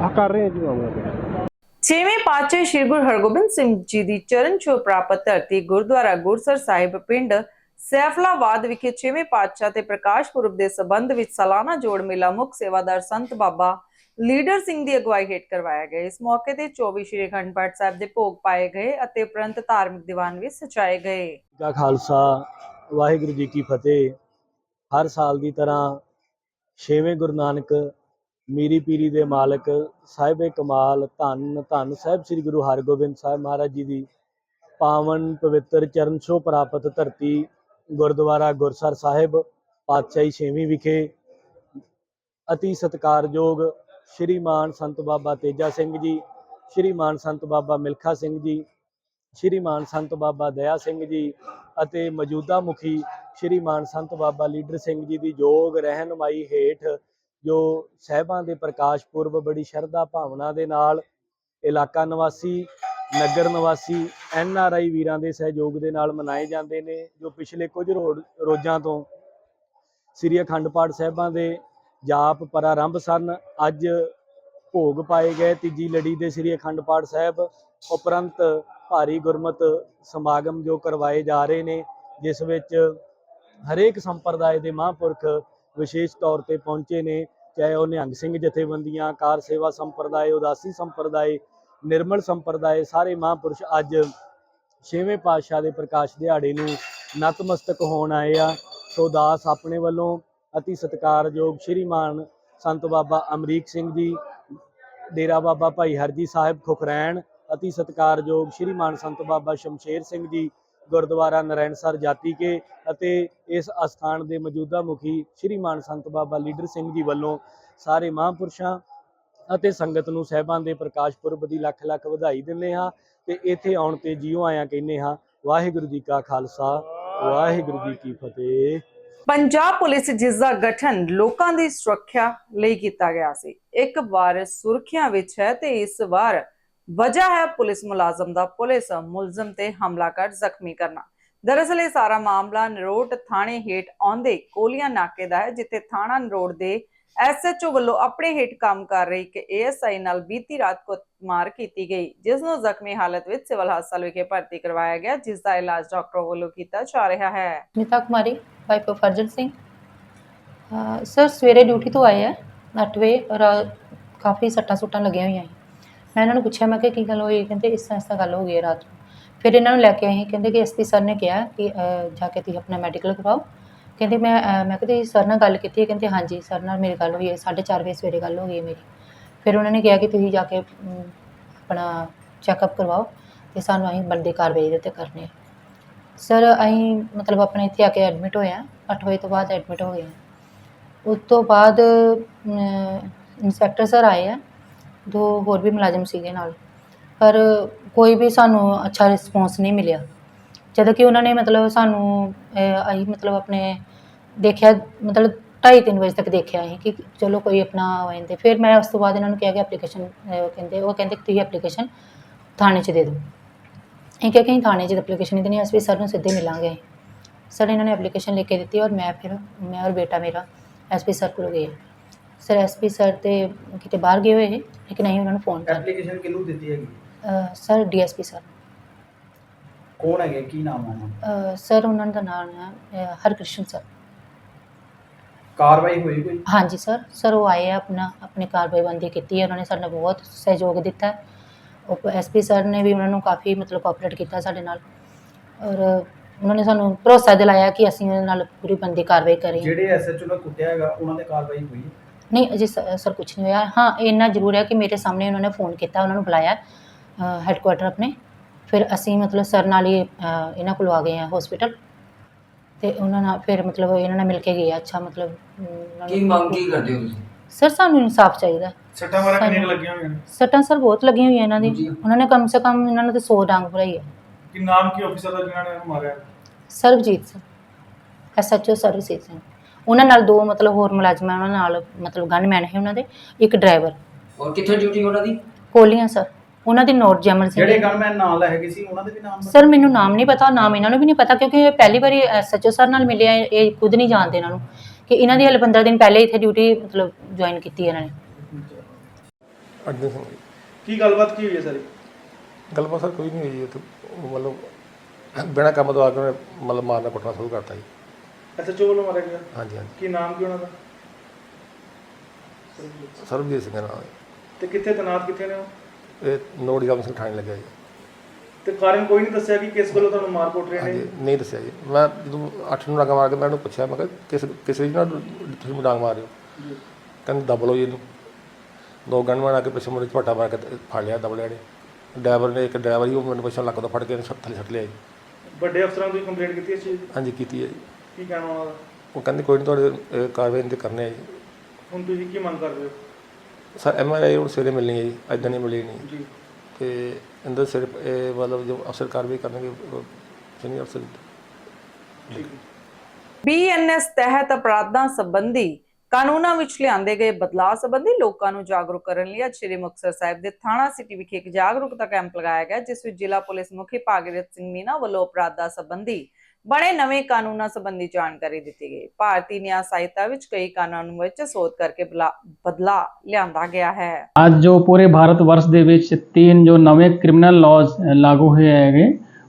ਆ ਕਰ ਰਹੇ ਹਾਂ ਜੀ ਮਾਮਲਾ। ਦਰਜ ਛੇਵੇਂ ਪਾਤਸ਼ਾਹ ਸ੍ਰੀ ਗੁਰੂ ਹਰਗੋਬਿੰਦ ਸਿੰਘ ਜੀ ਦੀ ਚਰਨ ਛੋਹ ਪ੍ਰਾਪਤ ਧਰਤੀ ਗੁਰਦੁਆਰਾ ਗੁਰਸਰ ਸਾਹਿਬ ਪਿੰਡ ਸੈਫਲਾਬਾਦ ਵਿਖੇ ਛੇਵੇਂ ਪਾਤਸ਼ਾਹ ਤੇ ਪ੍ਰਕਾਸ਼ ਪੁਰਬ ਦੇ ਸਬੰਧ ਵਿੱਚ ਸਾਲਾਨਾ ਜੋੜ ਮੇਲਾ ਮੁੱਖ ਸੇਵਾਦਾਰ ਸੰਤ ਬਾਬਾ ਲੀਡਰ ਸਿੰਘ ਦੀ ਅਗਵਾਈ ਹੇਠ ਕਰਵਾਇਆ ਗਿਆ। ਇਸ ਮੌਕੇ ਤੇ 24 ਸ਼੍ਰੀ ਅਖੰਡ ਪਾਠ ਸਾਹਿਬ ਦੇ ਭੋਗ ਪਾਏ ਗਏ ਅਤੇ ਉਪਰੰਤ ਧਾਰਮਿਕ ਦੀਵਾਨ ਵੀ ਸਜਾਏ ਗਏ। ਦਾ ਖਾਲਸਾ, ਵਾਹਿਗੁਰੂ ਜੀ ਕੀ ਫਤਿਹ। ਹਰ ਸਾਲ ਦੀ ਤਰ੍ਹਾਂ ਛੇਵੇਂ ਗੁਰੂ ਨਾਨਕ, ਮੀਰੀ ਪੀਰੀ ਦੇ ਮਾਲਕ ਸਾਹਿਬੇ ਕਮਾਲ, ਧੰਨ ਧੰਨ ਸਾਹਿਬ ਸ੍ਰੀ ਗੁਰੂ ਹਰਗੋਬਿੰਦ ਸਾਹਿਬ ਮਹਾਰਾਜ ਜੀ ਦੀ ਪਾਵਨ ਪਵਿੱਤਰ ਚਰਨ ਛੋਹ ਪ੍ਰਾਪਤ ਧਰਤੀ ਗੁਰਦੁਆਰਾ ਗੁਰਸਰ ਸਾਹਿਬ, ਪਾਤਸ਼ਾਹੀ ਛੇਵੀਂ ਵਿਖੇ ਅਤੀ ਸਤਿਕਾਰਯੋਗ ਸ਼੍ਰੀਮਾਨ ਸੰਤ ਬਾਬਾ ਤੇਜਾ ਸਿੰਘ ਜੀ, ਸ਼੍ਰੀ ਮਾਨ ਸੰਤ ਬਾਬਾ ਮਿਲਖਾ ਸਿੰਘ ਜੀ, ਸ਼੍ਰੀ ਮਾਨ ਸੰਤ ਬਾਬਾ ਦਇਆ ਸਿੰਘ ਜੀ ਅਤੇ ਮੌਜੂਦਾ ਮੁਖੀ ਸ਼੍ਰੀ ਮਾਨ ਸੰਤ ਬਾਬਾ ਲੀਡਰ ਸਿੰਘ ਜੀ ਦੀ ਯੋਗ ਰਹਿਨਮਾਈ ਹੇਠ ਜੋ ਸਹਿਬਾਂ ਦੇ ਪ੍ਰਕਾਸ਼ ਪੁਰਬ ਬੜੀ ਸ਼ਰਧਾ ਭਾਵਨਾ ਦੇ ਨਾਲ ਇਲਾਕਾ ਨਿਵਾਸੀ ਨਗਰ ਨਿਵਾਸੀ ਐਨ ਆਰ ਆਈ ਵੀਰਾਂ ਦੇ ਸਹਿਯੋਗ ਦੇ ਨਾਲ ਮਨਾਏ ਜਾਂਦੇ ਨੇ, ਜੋ ਪਿਛਲੇ ਕੁਝ ਰੋ- ਰੋਜ਼ਾਂ ਤੋਂ ਸ੍ਰੀ ਅਖੰਡ ਪਾਠ ਸਾਹਿਬਾਂ ਦੇ ਜਾਪ ਪ੍ਰਾਰੰਭ ਸਨ। ਅੱਜ ਭੋਗ ਪਾਏ ਗਏ ਤੀਜੀ ਲੜੀ ਦੇ ਸ੍ਰੀ ਅਖੰਡ ਪਾਠ ਸਾਹਿਬ ਉਪਰੰਤ ਭਾਰੀ ਗੁਰਮਤ ਸਮਾਗਮ ਜੋ ਕਰਵਾਏ ਜਾ ਰਹੇ ਨੇ, ਜਿਸ ਵਿੱਚ ਹਰੇਕ ਸੰਪਰਦਾਇ ਦੇ ਮਹਾਂਪੁਰਖ ਵਿਸ਼ੇਸ਼ ਤੌਰ ਤੇ ਪਹੁੰਚੇ ਨੇ, ਚਾਹੇ ਉਹ ਨਿਹੰਗ ਸਿੰਘ ਜਥੇਬੰਦੀਆਂ, ਕਾਰ ਸੇਵਾ ਸੰਪਰਦਾਇ, ਉਦਾਸੀ ਸੰਪਰਦਾਇ ਨਿਰਮਲ ਸੰਪਰਦਾਇ ਸਾਰੇ ਮਹਾਂਪੁਰਸ਼ ਅੱਜ ਛੇਵੇਂ ਪਾਤਸ਼ਾਹ ਦੇ ਪ੍ਰਕਾਸ਼ ਦਿਹਾੜੇ ਨੂੰ ਨਤਮਸਤਕ ਹੋਣ ਆਏ ਆ। ਸੋ ਦਾਸ ਆਪਣੇ ਵੱਲੋਂ ਅਤੀ ਸਤਿਕਾਰਯੋਗ ਸ਼੍ਰੀਮਾਨ ਸੰਤ ਬਾਬਾ ਅਮਰੀਕ ਸਿੰਘ ਜੀ, ਡੇਰਾ ਬਾਬਾ ਭਾਈ ਹਰਜੀ ਸਾਹਿਬ ਖੁਖਰੈਣ, ਅਤੀ ਸਤਿਕਾਰਯੋਗ ਸ਼੍ਰੀਮਾਨ ਸੰਤ ਬਾਬਾ ਸ਼ਮਸ਼ੇਰ ਸਿੰਘ ਜੀ, ਗੁਰਦੁਆਰਾ ਨਰੈਣਸਰ ਜਾਤੀ ਕੇ ਅਤੇ ਇਸ ਅਸਥਾਨ ਦੇ ਮੌਜੂਦਾ ਮੁਖੀ ਸ਼੍ਰੀਮਾਨ ਸੰਤ ਬਾਬਾ ਲੀਡਰ ਸਿੰਘ ਜੀ ਵੱਲੋਂ ਸਾਰੇ ਮਹਾਂਪੁਰਸ਼ਾਂ ਅਤੇ ਸੰਗਤ ਨੂੰ ਸਹਿਬਾਂ ਦੇ ਪ੍ਰਕਾਸ਼ ਪੁਰਬ ਦੀ ਲੱਖ ਲੱਖ ਵਧਾਈ ਦਿੰਦੇ ਹਾਂ ਤੇ ਇੱਥੇ ਆਉਣ ਤੇ ਜੀਓ ਆਇਆਂ ਕਹਿੰਦੇ ਹਾਂ, ਵਾਹਿਗੁਰੂ ਜੀ ਕਾ ਖਾਲਸਾ, ਵਾਹਿਗੁਰੂ ਜੀ ਕੀ ਫਤਿਹ। ਪੰਜਾਬ ਪੁਲਿਸ ਜਿਸ ਦਾ ਗਠਨ ਲੋਕਾਂ ਦੀ ਸੁਰੱਖਿਆ ਲਈ ਕੀਤਾ ਗਿਆ ਸੀ, ਇੱਕ ਵਾਰ ਸੁਰੱਖਿਆ ਵਿੱਚ ਹੈ ਤੇ ਇਸ ਵਾਰ ਵਜ੍ਹਾ ਹੈ ਪੁਲਿਸ ਮੁਲਾਜ਼ਮ ਦਾ ਪੁਲਿਸ ਮੁਲਜ਼ਮ ਤੇ ਹਮਲਾ ਕਰ ਜ਼ਖਮੀ ਕਰਨਾ। ਦਰਅਸਲ ਇਹ ਸਾਰਾ ਮਾਮਲਾ ਨਰੋਟ ਥਾਣੇ ਹੇਠ ਆਉਂਦੇ ਕੋਲੀਆਂ ਨਾਕੇ ਦਾ ਹੈ, ਜਿੱਥੇ ਥਾਣਾ ਨਰੋਟ ਦੇ ਐਸਐਚਓ ਵੱਲੋਂ ਆਪਣੇ ਹੇਠ ਕੰਮ ਕਰ ਰਹੀ ਇੱਕ ਏਐਸਆਈ ਨਾਲ ਬੀਤੀ ਰਾਤ ਕੁੱਟਮਾਰ ਕੀਤੀ ਗਈ ਜਿਸ ਨੂੰ ਜ਼ਖਮੀ ਹਾਲਤ ਵਿੱਚ ਸਿਵਲ ਹਸਪਤਾਲ ਵਿਖੇ ਭਰਤੀ ਕਰਵਾਇਆ ਗਿਆ ਜਿਸ ਦਾ ਇਲਾਜ ਡਾਕਟਰ ਵੱਲੋਂ ਕੀਤਾ ਜਾ ਰਿਹਾ ਹੈ। Nita Kumari, wife of Arjan Singh. Sir, ਸਵੇਰੇ ਡਿਊਟੀ ਤੋਂ ਆਏ ਆ 8 ਵਜੇ ਔਰ ਕਾਫੀ ਸੱਟਾਂ ਸੁੱਟਾਂ ਲੱਗੀਆਂ ਹੋਈਆਂ ਸੀ। ਮੈਂ ਇਹਨਾਂ ਨੂੰ ਪੁੱਛਿਆ, ਮੈਂ ਕਿ ਕੀ ਗੱਲ ਹੋਈ? ਕਹਿੰਦੇ, ਇਸ ਤਰ੍ਹਾਂ ਇਸ ਤਰ੍ਹਾਂ ਗੱਲ ਹੋ ਗਈ ਹੈ ਰਾਤ ਨੂੰ। ਫਿਰ ਇਹਨਾਂ ਨੂੰ ਲੈ ਕੇ ਆਏ ਕਹਿੰਦੇ ਕਿ ਐਸਪੀ ਸਰ ਨੇ ਕਿਹਾ ਕਿ ਜਾ ਕੇ ਤੁਸੀਂ ਆਪਣਾ ਮੈਡੀਕਲ ਕਰਵਾਓ। ਕਹਿੰਦੇ ਮੈਂ ਅਹ, ਮੈਂ ਕਿਹਾ ਤੁਸੀਂ ਸਰ ਨਾਲ ਗੱਲ ਕੀਤੀ ਹੈ? ਕਹਿੰਦੇ ਹਾਂਜੀ ਸਰ ਨਾਲ ਮੇਰੀ ਗੱਲ ਹੋਈ ਹੈ 4:30 ਵਜੇ ਸਵੇਰੇ ਗੱਲ ਹੋ ਗਈ ਹੈ ਮੇਰੀ। ਫਿਰ ਉਹਨਾਂ ਨੇ ਕਿਹਾ ਕਿ ਤੁਸੀਂ ਜਾ ਕੇ ਅਮ, ਆਪਣਾ ਚੈੱਕਅਪ ਕਰਵਾਓ ਅਤੇ ਸਾਨੂੰ ਅਸੀਂ ਬਣਦੀ ਕਾਰਵਾਈ ਇਹਦੇ 'ਤੇ ਕਰਨੀ ਆ। ਸਰ ਅਸੀਂ ਮਤਲਬ ਆਪਣੇ ਇੱਥੇ ਆ ਕੇ ਐਡਮਿਟ ਹੋਏ ਹਾਂ ਅੱਠ ਵਜੇ ਤੋਂ ਬਾਅਦ ਐਡਮਿਟ ਹੋ ਗਏ ਹਾਂ। ਉਸ ਤੋਂ ਬਾਅਦ ਇੰਸਪੈਕਟਰ ਸਰ ਆਏ ਆ ਦੋ ਹੋਰ ਵੀ ਮੁਲਾਜ਼ਮ ਸੀਗੇ ਨਾਲ। ਪਰ ਕੋਈ ਵੀ ਸਾਨੂੰ ਅੱਛਾ ਰਿਸਪੌਂਸ ਨਹੀਂ ਮਿਲਿਆ। ਜਦੋਂ ਕਿ ਉਹਨਾਂ ਨੇ ਮਤਲਬ ਸਾਨੂੰ ਅਹ, ਅਸੀਂ ਮਤਲਬ ਆਪਣੇ ਦੇਖਿਆ ਮਤਲਬ ਢਾਈ ਤਿੰਨ ਵਜੇ ਤੱਕ ਦੇਖਿਆ ਅਸੀਂ ਕਿ ਚਲੋ ਕੋਈ ਆਪਣਾ ਹੋ ਜਾਂਦੇ। ਫਿਰ ਮੈਂ ਉਸ ਤੋਂ ਬਾਅਦ ਇਹਨਾਂ ਨੂੰ ਕਿਹਾ ਕਿ ਐਪਲੀਕੇਸ਼ਨ ਕਹਿੰਦੇ ਉਹ ਕਹਿੰਦੇ ਕਿ ਤੁਸੀਂ ਐਪਲੀਕੇਸ਼ਨ ਥਾਣੇ 'ਚ ਦੇ ਦਿਓ। ਇਹ ਕਿਹਾ ਕਿ ਅਸੀਂ ਥਾਣੇ 'ਚ ਐਪਲੀਕੇਸ਼ਨ ਨਹੀਂ ਦੇਣੀ ਐਸਪੀ ਸਰ ਨੂੰ ਸਿੱਧੇ ਮਿਲਾਂਗੇ। ਸਰ ਇਹਨਾਂ ਨੇ ਐਪਲੀਕੇਸ਼ਨ ਲਿਖ ਕੇ ਦਿੱਤੀ ਔਰ ਮੈਂ ਫਿਰ ਮੈਂ ਔਰ ਬੇਟਾ ਮੇਰਾ ਐਸਪੀ ਸਰ ਕੋਲ ਗਏ। ਸਰ ਐਸਪੀ ਸਰ ਤੇ ਕਿਤੇ ਬਾਹਰ ਗਏ ਹੋਏ ਲੇਕਿਨ ਅਸੀਂ ਉਹਨਾਂ ਨੂੰ ਫੋਨ ਕਰ ਐਪਲੀਕੇਸ਼ਨ ਕਿਹਨੂੰ ਦਿੱਤੀ ਹੈਗੀ? ਅਹ ਸਰ ਡੀਐਸਪੀ ਸਰ ਕੌਣ ਹੈਗੇ? ਕੀ ਨਾਮ ਹੈ ਉਹਨਾਂ ਦਾ? ਅਹ ਸਰ ਉਹਨਾਂ ਦਾ ਨਾਮ ਹੈ ਅਹ ਹਰਕ੍ਰਿਸ਼ਨ ਸਰ। ਕਾਰਵਾਈ ਹੋਈ ਕੋਈ? ਹਾਂਜੀ ਸਰ ਸਰ ਉਹ ਆਏ ਆ ਆਪਣਾ ਆਪਣੀ ਕਾਰਵਾਈਬੰਦੀ ਕੀਤੀ ਹੈ। ਉਹਨਾਂ ਨੇ ਸਾਨੂੰ ਬਹੁਤ ਸਹਿਯੋਗ ਦਿੱਤਾ ਹੈ। ਉਹ ਐਸਪੀ ਸਰ ਨੇ ਵੀ ਉਹਨਾਂ ਨੂੰ ਕਾਫੀ ਮਤਲਬ ਕੋਆਪਰੇਟ ਕੀਤਾ ਸਾਡੇ ਨਾਲ। ਔਰ ਉਹਨਾਂ ਨੇ ਸਾਨੂੰ ਭਰੋਸਾ ਦਿਲਾਇਆ ਕਿ ਅਸੀਂ ਉਹਨਾਂ ਨਾਲ ਪੂਰੀ ਬੰਦੀ ਕਾਰਵਾਈ ਕਰਾਂਗੇ ਜਿਹੜੇ ਐਸਐਚਓ ਨੇ ਕੁੱਟਿਆ ਹੈਗਾ ਉਹਨਾਂ ਦੇ ਕਾਰਵਾਈ ਹੋਈ? ਨਹੀਂ ਅਜੇ ਸ- ਸਰ ਕੁਝ ਨਹੀਂ ਹੋਇਆ। ਹਾਂ ਇੰਨਾ ਜ਼ਰੂਰ ਹੈ ਕਿ ਮੇਰੇ ਸਾਹਮਣੇ ਉਹਨਾਂ ਨੇ ਫੋਨ ਕੀਤਾ ਉਹਨਾਂ ਨੂੰ ਬੁਲਾਇਆ ਹੈੱਡਕੁਆਟਰ ਆਪਣੇ। ਫਿਰ ਅਸੀਂ ਮਤਲਬ ਸਰ ਨਾਲ ਹੀ ਇਹਨਾਂ ਕੋਲ ਆ ਗਏ ਆ ਹਸਪੀਟਲ ਤੇ ਉਹਨਾਂ ਨਾਲ ਫਿਰ ਮਤਲਬ ਇਹਨਾਂ ਨਾਲ ਮਿਲ ਕੇ ਗਏ ਆ ਅੱਛਾ ਮਤਲਬ ਅਮ, ਉਹਨਾਂ ਕੀ ਨੂੰ- ਮੰਗ ਕੀ ਕਰਦੇ ਹੋ ਤੁਸੀਂ? ਸਰ ਸਾਨੂੰ ਇਨਸਾਫ ਚਾਹੀਦਾ। ਸੱਟਾਂ ਵਾਰਾ ਕਿੰਨੀਆਂ ਕੁ ਲੱਗੀਆਂ ਹੋਈਆਂ ਸੱਟਾਂ ਸਰ ਬਹੁਤ ਲੱਗੀਆਂ ਹੋਈਆਂ ਇਹਨਾਂ ਦੀ। ਜੀ। ਉਹਨਾਂ ਨੇ ਕਮ ਸੇ ਕਮ ਇਹਨਾਂ ਨੂੰ ਤੇ 100 ਡਾਂਗ ਭਰਾਈ ਹੈ ਕਿ ਨਾਮ ਕੀ ਆਫੀਸਰ ਦਾ ਜਿਹਨਾਂ ਨੇ ਮਾਰਿਆ? ਸਰਬਜੀਤ ਸਿੰਘ ਐਸਐਚਓ ਸਰਬਜੀਤ ਸਿੰਘ। ਉਹਨਾਂ ਨਾਲ ਦੋ ਮਤਲਬ ਹੋਰ ਮੁਲਾਜ਼ਮ ਹੈ ਉਹਨਾਂ ਨਾਲ ਮਤਲਬ ਗਨਮੈਨ ਹੈ ਉਹਨਾਂ ਦੇ। ਇੱਕ ਡਰਾਈਵਰ ਔਰ ਕਿੱਥੇ ਡਿਊਟੀ ਉਹਨਾਂ ਦੀ? ਕੋਲੀਆਂ ਸਰ। ਉਹਨਾਂ ਦੀ ਨੋਟ ਜਮਨ ਸਿੰਘ ਜਿਹੜੇ ਗਨਮੈਨ ਨਾਲ ਹੈਗੇ ਸੀ ਉਹਨਾਂ ਦੇ ਵੀ ਨਾਮ ਸਰ ਮੈਨੂੰ ਨਾਮ ਨਹੀਂ ਪਤਾ ਨਾਮ ਇਹਨਾਂ ਨੂੰ ਵੀ ਨਹੀਂ ਪਤਾ ਕਿਉਂਕਿ ਇਹ ਪਹਿਲੀ ਵਾਰੀ ਐਸਐਚਓ ਸਰ ਨਾਲ ਮਿਲੇ ਆ ਇਹ ਖੁਦ ਨਹੀਂ ਜਾਣਦੇ ਇਹਨਾਂ ਨੂੰ ਕਿ ਇਹਨਾਂ ਦੀ ਹਲੇ 15 ਦਿਨ ਪਹਿਲੇ ਇੱਥੇ ਡਿਊਟੀ ਮਤਲਬ ਜੁਆਇਨ ਕੀਤੀ ਹੈ ਇਹਨਾਂ ਨੇ। ਸਿੰਘ ਜੀ। ਕੀ ਗੱਲਬਾਤ ਕੀ ਹੋਈ ਹੈ ਸਾਰੀ? ਗੱਲਬਾਤ ਸਰ ਕੋਈ ਨਹੀਂ ਹੋਈ ਇਹ ਤਾਂ ਮਤਲਬ ਬਿਨਾਂ ਕੰਮ ਤੋਂ ਆ ਕੇ ਉਹਨੇ ਮਤਲਬ ਮਾਰਨਾ ਕੁੱਟਣਾ ਸ਼ੁਰੂ ਕਰਤਾ ਜੀ। ਐਸਐਚਓ ਵੱਲੋਂ ਮਾਰਿਆ ਗਿਆ? ਹਾਂਜੀ ਹਾਂਜੀ। ਕੀ ਨਾਮ ਕੀ ਉਹਨਾਂ ਦਾ? ਸਰਬਜੀਤ ਸਿੰਘ ਹੈ ਤੇ ਕਿੱਥੇ ਤਨਾਤ ਕਿੱਥੇ ਨੇ ਉਹ? ਇਹ ਨੋੜੀ ਰਾਮ ਸਿੰਘ ਥਾਣੇ ਲੱਗਿਆ ਜੀ। ਤੇ ਕਾਰਨ ਕੋਈ ਨਹੀਂ ਦੱਸਿਆ ਕਿ ਕਿਸ ਵੱਲੋਂ ਤੁਹਾਨੂੰ ਮਾਰ ਕੁੱਟ ਰਹੇ ਨੇ? ਹਾਂਜੀ ਨਹੀਂ ਦੱਸਿਆ ਜੀ। ਮੈਂ ਜਦੋਂ ਅੱਠ ਨੂੰ ਡਾਂਗਾ ਮਾਰ ਕੇ ਮੈਂ ਉਹਨੂੰ ਪੁੱਛਿਆ ਮੈਂ ਕਿਹਾ ਕਿਸ ਕਿਸ ਵਿੱਚ ਨਾਲ ਤੁਸੀਂ ਮੈਨੂੰ ਡਾਂਗ ਮਾਰ ਰਹੇ ਹੋ ਕਹਿੰਦੇ ਦਬ ਲਓ ਜੀ ਇਹਨੂੰ। ਦੋ ਗਨ ਮਾਰ ਕੇ ਪਿੱਛੇ ਮੁੜੇ ਝਪਟਾ ਮਾਰ ਕੇ ਤੇ ਫੜ ਲਿਆ ਦਬ ਲਿਆ ਨੇ ਡਰਾਈਵਰ ਨੇ ਇੱਕ ਡਰਾਈਵਰ ਹੀ ਉਹ ਮੈਨੂੰ ਪਿੱਛੋਂ ਲੱਕ ਤੋਂ ਫੜ ਕੇ ਛੱਤ ਥੱਲੇ ਛੱਡ ਲਿਆ ਜੀ। ਵੱਡੇ ਅਫਸਰਾਂ ਨੂੰ ਕੰਪਲੇਂਟ ਕੀਤੀ ਇਸ ਚੀਜ਼ ਦੀ? ਹਾਂਜੀ ਕੀਤੀ ਹੈ ਜੀ। ਕੀ ਕਹਿਣਾ ਉਹਨਾਂ ਦਾ? ਉਹ ਕਹਿੰਦੇ ਕੋਈ ਨਹੀਂ ਤੁਹਾਡੇ ਅਹ, ਕਾਰਵਾਈ ਤੇ ਕਰਨੇ ਆ ਜੀ। ਹੁਣ ਤੁਸੀਂ ਕੀ ਮੰਗ ਕਰਦੇ ਹੋ? ਸਰ ਐਮ ਆਰ ਆਈ ਹੁਣ ਸਵੇਰੇ ਮਿਲਣੀ ਹੈ ਜੀ ਐਦਾਂ ਨਹੀਂ ਮਿਲੀ ਨਹੀਂ। ਜੀ। ਤੇ ਇਹਦੇ ਸਿਰ ਇਹ ਮਤਲਬ ਜੋ ਅਫਸਰ ਕਾਰਵਾਈ ਕਰਨਗੇ ਸੀਨੀਅਰ ਅਫਸਰ ਬੀਐਨਐਸ ਤਹਿਤ ਅਪਰਾਧਾਂ ਸੰਬੰਧੀ ਕਾਨੂੰਨਾਂ ਵਿੱਚ ਲਿਆਂਦੇ ਗਏ ਬਦਲਾਅ ਸੰਬੰਧੀ ਲੋਕਾਂ ਨੂੰ ਜਾਗਰੂਕ ਕਰਨ ਲਈ ਅੱਜ ਸ਼੍ਰੀ ਮੁਕਤਸਰ ਸਾਹਿਬ ਦੇ ਥਾਣਾ ਸਿਟੀ ਵਿਖੇ ਇੱਕ ਜਾਗਰੂਕਤਾ ਕੈਂਪ ਲਗਾਇਆ ਗਿਆ ਜਿਸ ਵਿੱਚ ਜ਼ਿਲ੍ਹਾ ਪੁਲਿਸ ਮੁਖੀ ਭਾਗੀਰਥ ਸਿੰਘ ਮੀਨਾ ਵੱਲੋਂ ਅਪਰਾਧਾਂ ਸੰਬੰਧੀ ਬਣੇ ਨਵੇਂ ਕਾਨੂੰਨਾਂ ਸੰਬੰਧੀ ਜਾਣਕਾਰੀ ਦਿੱਤੀ ਗਈ। ਭਾਰਤੀ ਨਿਆਂ ਸਹਾਇਤਾ ਵਿੱਚ ਕਈ ਕਾਨੂੰਨਾਂ ਵਿੱਚ ਸੋਧ ਕਰਕੇ ਬਲਾ- ਲਿਆਂਦਾ ਗਿਆ ਹੈ। ਅੱਜ ਜੋ ਪੂਰੇ ਭਾਰਤ ਵਰਸ਼ ਦੇ ਵਿੱਚ ਤਿੰਨ ਜੋ ਨਵੇਂ ਕ੍ਰਿਮੀਨਲ ਲਾਜ਼ ਲਾਗੂ ਹੋਏ ਹੈਗੇ,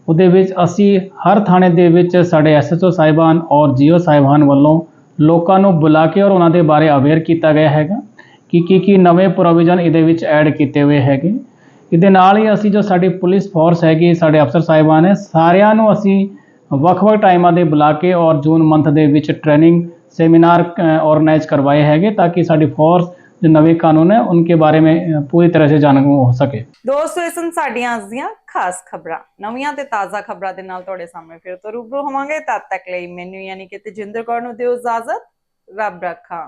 ਉਹਦੇ ਵਿੱਚ ਅਸੀਂ ਹਰ ਥਾਣੇ ਦੇ ਵਿੱਚ ਸਾਡੇ ਐਸਐਚਓ ਸਾਹਿਬਾਨ ਔਰ ਜੀਓ ਸਾਹਿਬਾਨ ਵੱਲੋਂ ਲੋਕਾਂ ਨੂੰ ਬੁਲਾ ਕੇ ਔਰ ਉਹਨਾਂ ਦੇ ਬਾਰੇ ਅਵੇਅਰ ਕੀਤਾ ਗਿਆ ਹੈਗਾ ਕਿ ਕੀ ਕੀ ਨਵੇਂ ਪ੍ਰੋਵੀਜ਼ਨ ਇਹਦੇ ਵਿੱਚ ਐਡ ਕੀਤੇ ਹੋਏ ਹੈਗੇ। ਇਹਦੇ ਨਾਲ ਹੀ ਅਸੀਂ ਜੋ ਸਾਡੀ ਪੁਲਿਸ ਫੋਰਸ ਹੈਗੀ, ਸਾਡੇ ਅਫਸਰ ਸਾਹਿਬਾਨ ਹੈ, ਸਾਰਿਆਂ ਨੂੰ ਅਸੀਂ ਵੱਖ-ਵੱਖ ਟਾਈਮਾਂ ਦੇ ਬੁਲਾ ਕੇ ਔਰ ਜੂਨ ਮੰਥ ਦੇ ਵਿੱਚ ਟ੍ਰੇਨਿੰਗ सेमिनार ऑर्गेनाइज करवाए हैं ताकि साड़ी फोर्स जो नवे कानून है उनके बारे में पूरी तरह से जानू हो सके ਦੋਸਤੋ, ਇਹ ਸਨ ਸਾਡੀਆਂ ਅੱਜ ਖਾਸ ਖਬਰਾਂ। ਨਵੀਆਂ ਤੇ ਤਾਜ਼ਾ ਖਬਰਾਂ ਦੇ ਨਾਲ ਤੁਹਾਡੇ ਸਾਹਮਣੇ ਫਿਰ ਤੋਂ ਰੂਬਰੂ ਹੋਵਾਂਗੇ। ਤਦ ਤੱਕ ਲਈ ਮੈਨੂੰ ਯਾਨੀ ਕਿ ਤੇਜਿੰਦਰ ਕੌਰ ਨੂੰ ਦਿਓ ਇਜਾਜ਼ਤ। ਰੱਬ ਰੱਖਾ।